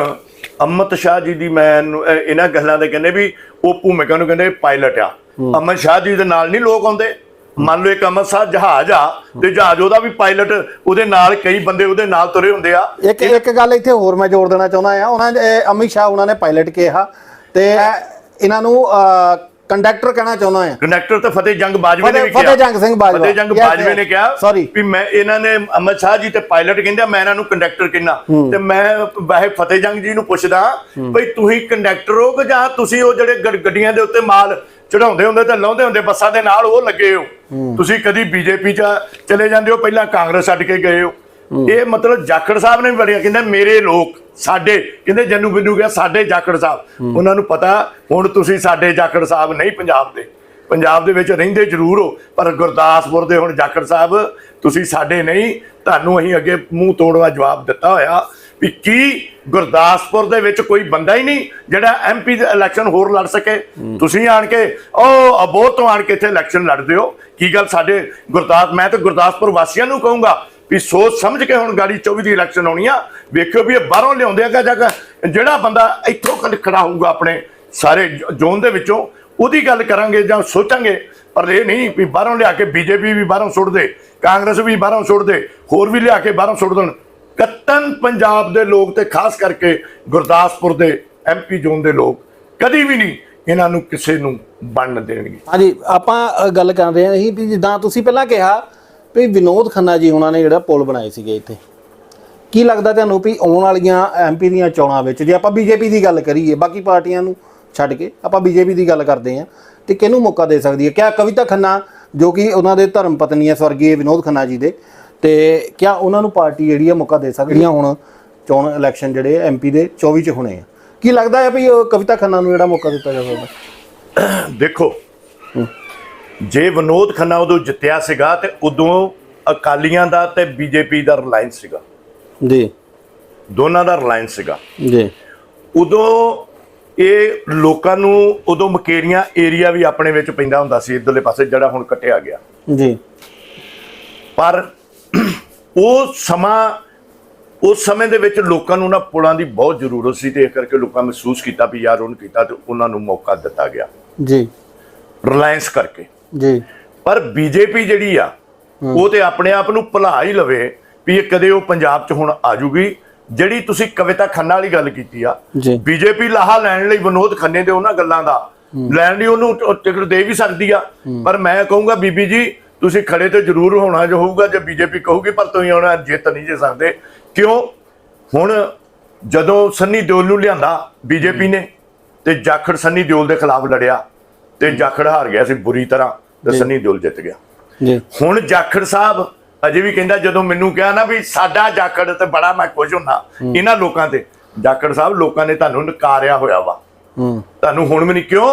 ਅਮਿਤ ਸ਼ਾਹ ਜੀ ਦੀ ਮੈਂ ਇਹਨਾਂ ਗੱਲਾਂ ਦੇ ਕਹਿੰਦੇ ਵੀ ਉਹ ਭੂਮਿਕਾ ਨੂੰ ਕਹਿੰਦੇ ਪਾਇਲਟ ਆ। ਅਮਿਤ ਸ਼ਾਹ ਜੀ ਦੇ ਨਾਲ ਨਹੀਂ ਲੋਕ ਆਉਂਦੇ। ਮੰਨ ਲਓ ਇੱਕ ਅਮਿਤ ਸ਼ਾਹ ਜਹਾਜ਼ ਆ ਤੇ ਜਹਾਜ਼ ਉਹਦਾ ਵੀ ਪਾਇਲਟ ਉਹਦੇ ਨਾਲ ਕਈ ਬੰਦੇ ਉਹਦੇ ਨਾਲ ਤੁਰੇ ਹੁੰਦੇ ਆ। ਇੱਕ ਇੱਕ ਗੱਲ ਇੱਥੇ ਹੋਰ ਮੈਂ ਜੋੜ ਦੇਣਾ ਚਾਹੁੰਦਾ ਆ। ਉਹਨਾਂ ਅਮਿਤ ਸ਼ਾਹ ਉਹਨਾਂ ਨੇ ਪਾਇਲਟ ਕਿਹਾ ਤੇ ਇਹਨਾਂ ਨੂੰ ਕੰਡਕਟਰ ਕਹਿਣਾ ਚਾਹੁੰਦਾ ਆ ਕਨੈਕਟਰ ਤੇ ਫਤਿਹ ਜੰਗ ਬਾਜਵੇ ਨੇ ਵੀ ਕਿਹਾ। ਫਤਿਹ ਜੰਗ ਸਿੰਘ ਬਾਜਵਾ। ਫਤਿਹ ਜੰਗ Yes, ਬਾਜਵੇ ਨੇ. ਕਿਹਾ Sorry. ਵੀ ਮੈਂ ਇਹਨਾਂ ਨੇ ਅਮਿਤ ਸ਼ਾਹ ਜੀ ਤੇ ਪਾਇਲਟ ਕਹਿੰਦੇ ਆ, ਮੈਂ ਇਹਨਾਂ ਨੂੰ ਕੰਡਕਟਰ ਕਹਿੰਦਾ। ਤੇ ਮੈਂ ਵਾਹੇ ਫਤਿਹ ਜੰਗ ਜੀ ਨੂੰ ਪੁੱਛਦਾ ਭਈ ਤੁਸੀਂ ਕੰਡਕਟਰ ਹੋ ਕਿ ਜਾਂ ਤੁਸੀਂ ਉਹ ਜਿਹੜੇ ਗੱਡ- ਗੱਡੀਆਂ ਦੇ ਉੱਤੇ ਮਾਲ ਚੜਾਉਂਦੇ ਹੁੰਦੇ ਤੇ ਲਾਉਂਦੇ ਹੁੰਦੇ ਬੱਸਾਂ ਦੇ ਨਾਲ ਉਹ ਲੱਗੇ ਹੋ। ਤੁਸੀਂ ਕਦੀ ਬੀਜੇਪੀ ਚ ਚਲੇ ਜਾਂਦੇ ਹੋ ਪਹਿਲਾਂ ਕਾਂਗਰਸ ਛੱਡ ਕੇ ਗਏ ਹੋ? ਇਹ ਮਤਲਬ ਜਾਖੜ ਸਾਹਿਬ ਨੇ ਵੀ ਬੜੀਆਂ ਕਹਿੰਦੇ ਮੇਰੇ ਲੋਕ ਸਾਡੇ ਕਹਿੰਦੇ ਜੰਨੂ ਬਿੰਨੂ ਗਿਆ ਸਾਡੇ ਜਾਖੜ ਸਾਹਿਬ। ਉਹਨਾਂ ਨੂੰ ਪਤਾ ਹੁਣ ਤੁਸੀਂ ਸਾਡੇ ਜਾਖੜ ਸਾਹਿਬ ਨਹੀਂ ਪੰਜਾਬ ਦੇ। ਪੰਜਾਬ ਦੇ ਵਿੱਚ ਰਹਿੰਦੇ ਜ਼ਰੂਰ ਹੋ ਪਰ ਗੁਰਦਾਸਪੁਰ ਦੇ ਹੁਣ ਜਾਖੜ ਸਾਹਿਬ ਤੁਸੀਂ ਸਾਡੇ ਨਹੀਂ। ਤੁਹਾਨੂੰ ਅਸੀਂ ਅੱਗੇ ਮੂੰਹ ਤੋੜਵਾ ਜਵਾਬ ਦਿੱਤਾ ਹੋਇਆ ਵੀ ਕੀ ਗੁਰਦਾਸਪੁਰ ਦੇ ਵਿੱਚ ਕੋਈ ਬੰਦਾ ਹੀ ਨਹੀਂ ਜਿਹੜਾ ਐਮਪੀ ਦੇ ਇਲੈਕਸ਼ਨ ਹੋਰ ਲੜ ਸਕੇ। ਤੁਸੀਂ ਆਣ ਕੇ ਉਹ ਅਬੋਧ ਤੋਂ ਆਣ ਕੇ ਇੱਥੇ ਇਲੈਕਸ਼ਨ ਲੜਦੇ ਹੋ। ਕੀ ਗੱਲ ਸਾਡੇ ਗੁਰਦਾਸ ਮੈਂ ਤਾਂ ਗੁਰਦਾਸਪੁਰ ਵਾਸੀਆਂ ਨੂੰ ਕਹੂੰਗਾ ਵੀ ਸੋਚ ਸਮਝ ਕੇ ਹੁਣ ਗਾੜੀ 24 ਦੀ ਇਲੈਕਸ਼ਨ ਆਉਣੀ ਆ। ਵੇਖਿਓ ਵੀ ਇਹ ਬਾਹਰੋਂ ਲਿਆਉਂਦੇ ਆ ਜਾ ਜਿਹੜਾ ਬੰਦਾ ਇੱਥੋਂ ਕ- ਖੜਾ ਹੋਊਗਾ ਆਪਣੇ ਸਾਰੇ ਜ਼ੋਨ ਦੇ ਵਿੱਚੋਂ, ਉਹਦੀ ਗੱਲ ਕਰਾਂਗੇ ਜਾਂ ਸੋਚਾਂਗੇ। ਪਰ ਇਹ ਨਹੀਂ ਵੀ ਬਾਹਰੋਂ ਲਿਆ ਕੇ ਬੀਜੇਪੀ ਵੀ ਬਾਹਰੋਂ ਸੁੱਟ ਦੇ, ਕਾਂਗਰਸ ਵੀ ਬਾਹਰੋਂ ਸੁੱਟ ਦੇ, ਹੋਰ ਵੀ ਲਿਆ ਕੇ ਬਾਹਰੋਂ ਸੁੱਟ ਦੇਣ। ਕੱਤਨ ਪੰਜਾਬ ਦੇ ਲੋਕ ਤੇ ਖਾਸ ਕਰਕੇ ਗੁਰਦਾਸਪੁਰ ਦੇ ਐਮਪੀ ਜ਼ੋਨ ਦੇ ਲੋਕ ਕਦੀ ਵੀ ਨਹੀਂ ਇਹਨਾਂ ਨੂੰ ਕਿਸੇ ਨੂੰ ਬਣਨ ਦੇਣਗੇ। ਹਾਂਜੀ, ਆਪਾਂ ਗੱਲ ਕਰ ਰਹੇ ਹਾਂ ਵੀ ਜਿੱਦਾਂ ਤੁਸੀਂ ਪਹਿਲਾਂ ਕਿਹਾ ਵੀ ਵਿਨੋਦ ਖੰਨਾ ਜੀ ਉਹਨਾਂ ਨੇ ਜਿਹੜਾ ਪੁਲ ਬਣਾਏ ਸੀਗੇ ਇੱਥੇ। ਕੀ ਲੱਗਦਾ ਤੁਹਾਨੂੰ ਵੀ ਆਉਣ ਵਾਲੀਆਂ ਐਮਪੀ ਦੀਆਂ ਚੋਣਾਂ ਵਿੱਚ, ਜੇ ਆਪਾਂ ਬੀਜੇਪੀ ਦੀ ਗੱਲ ਕਰੀਏ, ਬਾਕੀ ਪਾਰਟੀਆਂ ਨੂੰ ਛੱਡ ਕੇ ਆਪਾਂ ਬੀਜੇਪੀ ਦੀ ਗੱਲ ਕਰਦੇ ਹਾਂ, ਤੇ ਕਿਹਨੂੰ ਮੌਕਾ ਦੇ ਸਕਦੀ ਹੈ? ਕਿਆ ਕਵਿਤਾ ਖੰਨਾ, ਜੋ ਕਿ ਉਹਨਾਂ ਦੇ ਧਰਮ ਪਤਨੀ ਹੈ ਸਵਰਗੀ ਵਿਨੋਦ ਖੰਨਾ ਜੀ ਦੇ, ਤੇ ਕਿਆ ਉਹਨਾਂ ਨੂੰ ਪਾਰਟੀ ਜਿਹੜੀ ਹੈ ਮੌਕਾ ਦੇ ਸਕਦੀਆਂ ਹੁਣ ਚੋਣ ਇਲੈਕਸ਼ਨ ਜਿਹੜੇ ਐਮਪੀ ਦੇ 24 ਚ ਹੋਣੇ ਆ? ਕੀ ਲੱਗਦਾ ਹੈ ਵੀ ਕਵਿਤਾ ਖੰਨਾ ਨੂੰ ਜਿਹੜਾ ਮੌਕਾ ਦਿੱਤਾ ਜਾ ਸਕਦਾ ਦੇਖੋ ਜੇ ਵਿਨੋਦ ਖੰਨਾ ਉਦੋਂ ਜਿੱਤਿਆ ਸੀਗਾ ਤੇ ਉਦੋਂ ਅਕਾਲੀਆਂ ਦਾ ਤੇ ਬੀਜੇਪੀ ਦਾ ਰਿਲਾਇੰਸ ਸੀਗਾ। ਜੀ। ਦੋਨਾਂ ਦਾ ਰਿਲਾਇੰਸ ਸੀਗਾ। ਜੀ। ਉਦੋਂ ਇਹ ਲੋਕਾਂ ਨੂੰ ਉਦੋਂ ਮਕੇਰੀਆਂ ਏਰੀਆ ਵੀ ਆਪਣੇ ਵਿੱਚ ਪੈਂਦਾ ਹੁੰਦਾ ਸੀ ਇਧਰਲੇ ਪਾਸੇ ਜਿਹੜਾ ਹੁਣ ਕੱਟਿਆ ਗਿਆ। ਜੀ। ਪਰ ਉਹ ਸਮਾਂ ਉਸ ਸਮੇਂ ਦੇ ਵਿੱਚ ਲੋਕਾਂ ਨੂੰ ਨਾ ਪੁਲਾਂ ਦੀ ਬਹੁਤ ਜ਼ਰੂਰਤ ਸੀ ਤੇ ਇਸ ਕਰਕੇ ਲੋਕਾਂ ਮਹਿਸੂਸ ਕੀਤਾ ਵੀ ਯਾਰ ਉਹਨੂੰ ਕੀਤਾ ਤੇ ਉਹਨਾਂ ਨੂੰ ਮੌਕਾ ਦਿੱਤਾ ਗਿਆ। ਜੀ। ਰਿਲਾਇੰਸ ਕਰਕੇ। ਜੀ। ਪਰ ਬੀਜੇਪੀ ਜਿਹੜੀ ਆ ਉਹ ਤੇ ਆਪਣੇ ਆਪ ਨੂੰ ਭੁਲਾ ਹੀ ਲਵੇ ਵੀ ਇਹ ਕਦੇ ਉਹ ਪੰਜਾਬ 'ਚ ਹੁਣ ਆ ਜੂਗੀ। ਜਿਹੜੀ ਤੁਸੀਂ ਕਵਿਤਾ ਖੰਨਾ ਵਾਲੀ ਗੱਲ ਕੀਤੀ ਆ ਬੀਜੇਪੀ ਲਾਹਾ ਲੈਣ ਲਈ ਵਿਨੋਦ ਖੰਨੇ ਦੇ ਉਹਨਾਂ ਗੱਲਾਂ ਦਾ। ਲੈਣ ਲਈ ਉਹਨੂੰ ਟਿਕਟ ਦੇ ਵੀ ਸਕਦੀ ਆ। ਪਰ ਮੈਂ ਕਹੂੰਗਾ ਬੀਬੀ ਜੀ ਤੁਸੀਂ ਖੜੇ ਤੇ ਜ਼ਰੂਰ ਹੋਣਾ ਜੋ ਹੋਊਗਾ ਜੇ ਬੀਜੇਪੀ ਕਹੂਗੀ ਪਰ ਤੁਸੀਂ ਹੁਣ ਜਿੱਤ ਨਹੀਂ ਜੇ ਸਕਦੇ। ਕਿਉਂ? ਹੁਣ ਜਦੋਂ ਸੰਨੀ ਦਿਓਲ ਨੂੰ ਲਿਆਂਦਾ ਬੀਜੇਪੀ ਨੇ ਤੇ ਜਾਖੜ ਸੰਨੀ ਦਿਓਲ ਦੇ ਖਿਲਾਫ ਲੜਿਆ। ਤੇ ਜਾਖੜ ਹਾਰ ਗਿਆ ਸੀ ਬੁਰੀ ਤਰ੍ਹਾਂ ਤੇ ਸੰਨੀ ਦਿਓਲ ਜਿੱਤ ਗਿਆ। ਜੀ। ਹੁਣ ਜਾਖੜ ਸਾਹਿਬ ਅਜੇ ਵੀ ਕਹਿੰਦਾ ਜਦੋਂ ਮੈਨੂੰ ਕਿਹਾ ਨਾ ਵੀ ਸਾਡਾ ਜਾਖੜ ਤੇ ਬੜਾ ਮੈਂ ਖੁਸ਼ ਹੁੰਨਾ ਇਹਨਾਂ ਲੋਕਾਂ ਤੇ ਜਾਖੜ ਸਾਹਿਬ ਲੋਕਾਂ ਨੇ ਤੁਹਾਨੂੰ ਨਕਾਰਿਆ ਹੋਇਆ ਵਾ। ਤੁਹਾਨੂੰ ਹੁਣ ਵੀ ਨਹੀਂ ਕਿਉਂ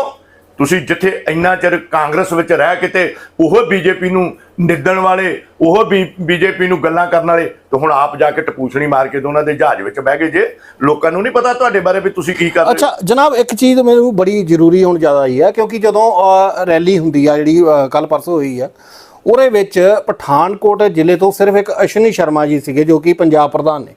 ਤੁਸੀਂ ਜਿੱਥੇ ਇੰਨਾ ਚਿਰ ਕਾਂਗਰਸ ਵਿੱਚ ਰਹਿ ਕੇ ਤੇ ਉਹ ਬੀਜੇਪੀ ਨੂੰ ਨਿੱਦਣ ਵਾਲੇ, ਉਹ ਵੀ ਬੀਜੇਪੀ ਨੂੰ ਗੱਲਾਂ ਕਰਨ ਵਾਲੇ, ਤੇ ਹੁਣ ਆਪ ਜਾ ਕੇ ਟਪੂਛਣੀ ਮਾਰ ਕੇ ਤੇ ਉਹਨਾਂ ਦੇ ਜਹਾਜ਼ ਵਿੱਚ ਬਹਿ ਗਏ ਜੇ। ਲੋਕਾਂ ਨੂੰ ਨਹੀਂ ਪਤਾ ਤੁਹਾਡੇ ਬਾਰੇ ਵੀ ਤੁਸੀਂ ਕੀ ਕਰ ਅੱਛਾ, ਜਨਾਬ, ਇੱਕ ਚੀਜ਼ ਮੈਨੂੰ ਬੜੀ ਜ਼ਰੂਰੀ ਹੁਣ ਜ਼ਿਆਦਾ ਆਈ ਹੈ, ਕਿਉਂਕਿ ਜਦੋਂ ਰੈਲੀ ਹੁੰਦੀ ਆ ਜਿਹੜੀ ਕੱਲ ਪਰਸੋਂ ਹੋਈ ਆ, ਉਹਦੇ ਵਿੱਚ ਪਠਾਨਕੋਟ ਜ਼ਿਲ੍ਹੇ ਤੋਂ ਸਿਰਫ ਇੱਕ ਅਸ਼ਵਨੀ ਸ਼ਰਮਾ ਜੀ ਸੀਗੇ, ਜੋ ਕਿ ਪੰਜਾਬ ਪ੍ਰਧਾਨ ਨੇ।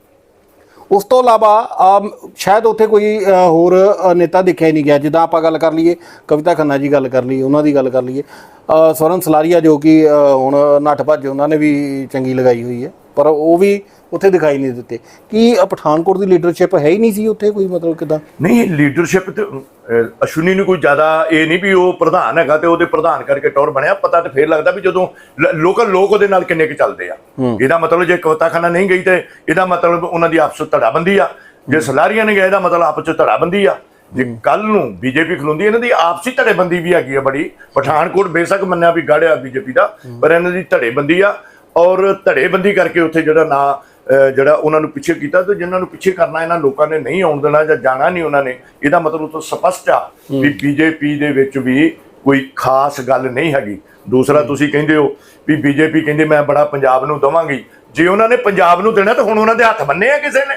ਉਸ ਤੋਂ ਇਲਾਵਾ ਸ਼ਾਇਦ ਉੱਥੇ ਕੋਈ ਹੋਰ ਨੇਤਾ ਦਿਖਿਆ ਨਹੀਂ ਗਿਆ। ਜਿੱਦਾਂ ਆਪਾਂ ਗੱਲ ਕਰ ਲਈਏ, ਕਵਿਤਾ ਖੰਨਾ ਜੀ ਗੱਲ ਕਰ ਲਈ ਉਹਨਾਂ ਦੀ ਗੱਲ ਕਰ ਲਈਏ। ਸਵਰਨ ਸਲਾਰੀਆ ਜੋ ਕਿ ਹੁਣ ਨੱਠ ਭੱਜ ਉਹਨਾਂ ਨੇ ਵੀ ਚੰਗੀ ਲਗਾਈ ਹੋਈ ਹੈ। ਪਰ ਉਹ ਵੀ ਉੱਥੇ ਦਿਖਾਈ ਨਹੀਂ ਦਿੱਤੇ। ਕੀ ਅ, ਪਠਾਨਕੋਟ ਦੀ ਲੀਡਰਸ਼ਿਪ ਹੈ ਹੀ ਨਹੀਂ ਸੀ ਉੱਥੇ ਕੋਈ ਮਤਲਬ ਕਿਦਾਂ? ਨਹੀਂ ਲੀਡਰਸ਼ਿਪ ਤੇ ਅਹ, ਅਸ਼ਵਨੀ ਨੂੰ ਕੋਈ ਜ਼ਿਆਦਾ ਇਹ ਨਹੀਂ ਵੀ ਉਹ ਪ੍ਰਧਾਨ ਹੈਗਾ ਤੇ ਉਹਦੇ ਪ੍ਰਧਾਨ ਕਰਕੇ ਟੌਰ ਬਣਿਆ। ਪਤਾ ਤੇ ਫੇਰ ਲੱਗਦਾ ਵੀ ਜਦੋਂ ਲੋਕਲ ਲੋਕ ਉਹਦੇ ਨਾਲ ਕਿੰਨੇ ਕੁ ਚੱਲਦੇ ਆ। ਇਹਦਾ ਮਤਲਬ ਜੇ ਕਵਤਾਖਾਨਾ ਨਹੀਂ ਗਈ ਤੇ ਇਹਦਾ ਮਤਲਬ ਉਹਨਾਂ ਦੀ ਆਪਸ ਵਿੱਚ ਧੜਾਬੰਦੀ ਆ। ਜੇ ਸਲਾਰੀਆਂ ਨੇ ਗਿਆ ਇਹਦਾ ਮਤਲਬ ਆਪਸ ਵਿੱਚ ਧੜਾਬੰਦੀ ਆ। ਜੇ ਕੱਲ ਨੂੰ ਬੀਜੇਪੀ ਖਲੋਂਦੀ ਇਹਨਾਂ ਦੀ ਆਪਸੀ ਧੜੇਬੰਦੀ ਵੀ ਹੈਗੀ ਆ ਬੜੀ। ਪਠਾਨਕੋਟ ਬੇਸ਼ੱਕ ਮੰਨਿਆ ਵੀ ਗੜਿਆ ਬੀਜੇਪੀ ਦਾ ਪਰ ਇਹਨਾਂ ਦੀ ਧੜੇਬੰਦੀ ਆ। ਔਰ ਧੜੇਬੰਦੀ ਕਰਕੇ ਉੱਥੇ ਜਿਹੜਾ ਨਾ ਜਿਹੜਾ ਉਹਨਾਂ ਨੂੰ ਪਿੱਛੇ ਕੀਤਾ ਤੇ ਜਿਨ੍ਹਾਂ ਨੂੰ ਪਿੱਛੇ ਕਰਨਾ ਇਹਨਾਂ ਲੋਕਾਂ ਨੇ ਨਹੀਂ ਆਉਣ ਦੇਣਾ ਜਾਂ ਜਾਣਾ ਨਹੀਂ ਉਹਨਾਂ ਨੇ ਇਹਦਾ ਮਤਲਬ ਉਹ ਤੋਂ ਸਪਸ਼ਟ ਆ ਵੀ ਬੀਜੇਪੀ ਦੇ ਵਿੱਚ ਵੀ ਕੋਈ ਖਾਸ ਗੱਲ ਨਹੀਂ ਹੈਗੀ। ਦੂਸਰਾ ਤੁਸੀਂ ਕਹਿੰਦੇ ਹੋ ਵੀ ਬੀਜੇਪੀ ਕਹਿੰਦੇ ਮੈਂ ਬੜਾ ਪੰਜਾਬ ਨੂੰ ਦਵਾਂਗੀ। ਜੇ ਉਹਨਾਂ ਨੇ ਪੰਜਾਬ ਨੂੰ ਦੇਣਾ ਤਾਂ ਹੁਣ ਉਹਨਾਂ ਦੇ ਹੱਥ ਬੰਨੇ ਆ ਕਿਸੇ ਨੇ।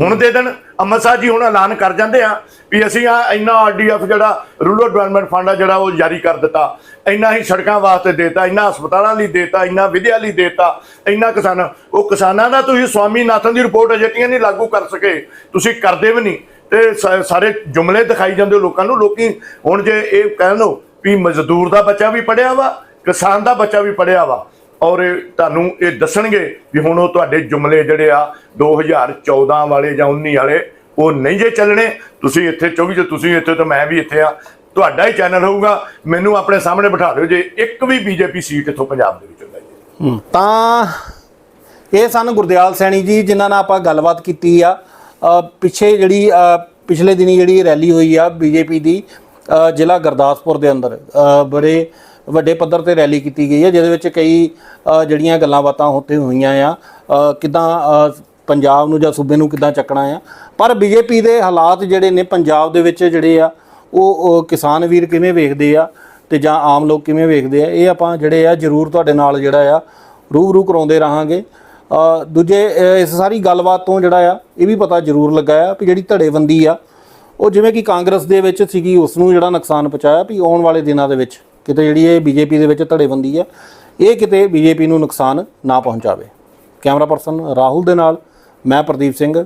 ਹੁਣ ਦੇ ਦੇਣ। ਅੰਮ੍ਰਿਤਸਰ ਜੀ ਹੁਣ ਐਲਾਨ ਕਰ ਜਾਂਦੇ ਆ ਵੀ ਅਸੀਂ ਆ ਇੰਨਾ ਆਰਡੀਐਫ ਜਿਹੜਾ ਰੂਰਲ ਡਿਵੈਲਪਮੈਂਟ ਫੰਡ ਆ ਜਿਹੜਾ ਉਹ ਜਾਰੀ ਕਰ ਦਿੱਤਾ। ਇੰਨਾ ਹੀ ਸੜਕਾਂ ਵਾਸਤੇ ਦੇਤਾ, ਇੰਨਾ ਹਸਪਤਾਲਾਂ ਲਈ ਦੇਤਾ, ਇੰਨਾ ਵਿਦਿਆ ਲਈ ਦੇਤਾ, ਇੰਨਾ ਕਿਸਾਨਾਂ। ਉਹ ਕਿਸਾਨਾਂ ਦਾ ਤੁਸੀਂ ਸਵਾਮੀਨਾਥਨ ਦੀ ਰਿਪੋਰਟ ਅਜੇ ਤੀਆਂ ਨਹੀਂ ਲਾਗੂ ਕਰ ਸਕੇ। ਤੁਸੀਂ ਕਰਦੇ ਵੀ ਨਹੀਂ। ਤੇ ਸ- ਸਾਰੇ ਜੁਮਲੇ ਦਿਖਾਈ ਜਾਂਦੇ ਹੋ ਲੋਕਾਂ ਨੂੰ, ਲੋਕੀ ਹੁਣ ਜੇ ਇਹ ਕਹਿ ਲਓ ਵੀ ਮਜ਼ਦੂਰ ਦਾ ਬੱਚਾ ਵੀ ਪੜਿਆ ਵਾ, ਕਿਸਾਨ ਦਾ ਬੱਚਾ ਵੀ ਪੜਿਆ ਵਾ ਔਰ ਇਹ ਤੁਹਾਨੂੰ ਇਹ ਦੱਸਣਗੇ ਵੀ ਹੁਣ ਉਹ ਤੁਹਾਡੇ ਜੁਮਲੇ ਜਿਹੜੇ ਆ 2014 ਵਾਲੇ ਜਾਂ 19 ਵਾਲੇ ਉਹ ਨਹੀਂ ਜੇ ਚੱਲਣੇ। ਤੁਸੀਂ ਇੱਥੇ 24 ਜੇ ਤੁਸੀਂ ਇੱਥੇ ਤਾਂ ਮੈਂ ਵੀ ਇੱਥੇ ਆ। ਤੁਹਾਡਾ ਹੀ ਚੈਨਲ ਹੋਊਗਾ। ਮੈਨੂੰ ਆਪਣੇ ਸਾਹਮਣੇ ਬਿਠਾ ਦਿਓ ਜੇ ਇੱਕ ਵੀ ਬੀਜੇਪੀ ਸੀਟ ਇੱਥੋਂ ਪੰਜਾਬ ਦੇ ਵਿੱਚ ਲਾਈਏ ਹਮ, ਤਾਂ ਇਹ ਸਨ ਗੁਰਦਿਆਲ ਸੈਣੀ ਜੀ ਜਿਨ੍ਹਾਂ ਨਾਲ ਆਪਾਂ ਗੱਲਬਾਤ ਕੀਤੀ ਆ। ਪਿੱਛੇ ਜਿਹੜੀ ਪਿਛਲੇ ਦਿਨੀ ਜਿਹੜੀ ਰੈਲੀ ਹੋਈ ਆ ਬੀਜੇਪੀ ਦੀ ਜ਼ਿਲ੍ਹਾ ਗੁਰਦਾਸਪੁਰ ਦੇ ਅੰਦਰ। ਬੜੇ ਵੱਡੇ ਪੱਧਰ ਤੇ ਰੈਲੀ ਕੀਤੀ ਗਈ ਹੈ ਜਿਹਦੇ ਵਿੱਚ ਕਈ ਜਿਹੜੀਆਂ ਗੱਲਾਂ ਬਾਤਾਂ ਉੱਥੇ ਹੋਈਆਂ ਆ ਅ, ਕਿੱਦਾਂ ਪੰਜਾਬ ਨੂੰ ਜਾਂ ਸੂਬੇ ਨੂੰ ਕਿੱਦਾਂ ਚੱਕਣਾ ਆ। ਪਰ ਬੀਜੇਪੀ ਦੇ ਹਾਲਾਤ ਜਿਹੜੇ ਨੇ ਪੰਜਾਬ ਦੇ ਵਿੱਚ ਜਿਹੜੇ ਆ ਉਹ ਕਿਸਾਨ ਵੀਰ ਕਿਵੇਂ ਵੇਖਦੇ ਆ ਤੇ ਜਾਂ ਆਮ ਲੋਕ ਕਿਵੇਂ ਵੇਖਦੇ ਆ ਇਹ ਆਪਾਂ ਜਿਹੜੇ ਆ ਜਰੂਰ ਤੁਹਾਡੇ ਨਾਲ ਜਿਹੜਾ ਆ ਰੂਬਰੂ ਕਰਾਉਂਦੇ ਰਹਾਂਗੇ। ਦੂਜੇ ਇਸ ਸਾਰੀ ਗੱਲਬਾਤ ਤੋਂ ਜਿਹੜਾ ਆ ਇਹ ਵੀ ਪਤਾ ਜ਼ਰੂਰ ਲੱਗਾ ਆ ਵੀ ਜਿਹੜੀ ਧੜੇਬੰਦੀ ਆ ਉਹ ਜਿਵੇਂ ਕਿ ਕਾਂਗਰਸ ਦੇ ਵਿੱਚ ਸੀਗੀ ਉਸ ਨੂੰ ਜਿਹੜਾ ਨੁਕਸਾਨ ਪਹੁੰਚਾਇਆ ਵੀ ਆਉਣ ਵਾਲੇ ਦਿਨਾਂ ਦੇ ਵਿੱਚ। ਕਿਤੇ ਜਿਹੜੀ ਇਹ ਬੀਜੇਪੀ ਦੇ ਵਿੱਚ ਧੜੇਬੰਦੀ ਆ, ਇਹ ਕਿਤੇ ਬੀਜੇਪੀ ਨੂੰ ਨੁਕਸਾਨ ਨਾ ਪਹੁੰਚਾਵੇ। ਕੈਮਰਾ ਪਰਸਨ ਰਾਹੁਲ ਦੇ ਨਾਲ, ਮੈਂ ਪ੍ਰਦੀਪ ਸਿੰਘ।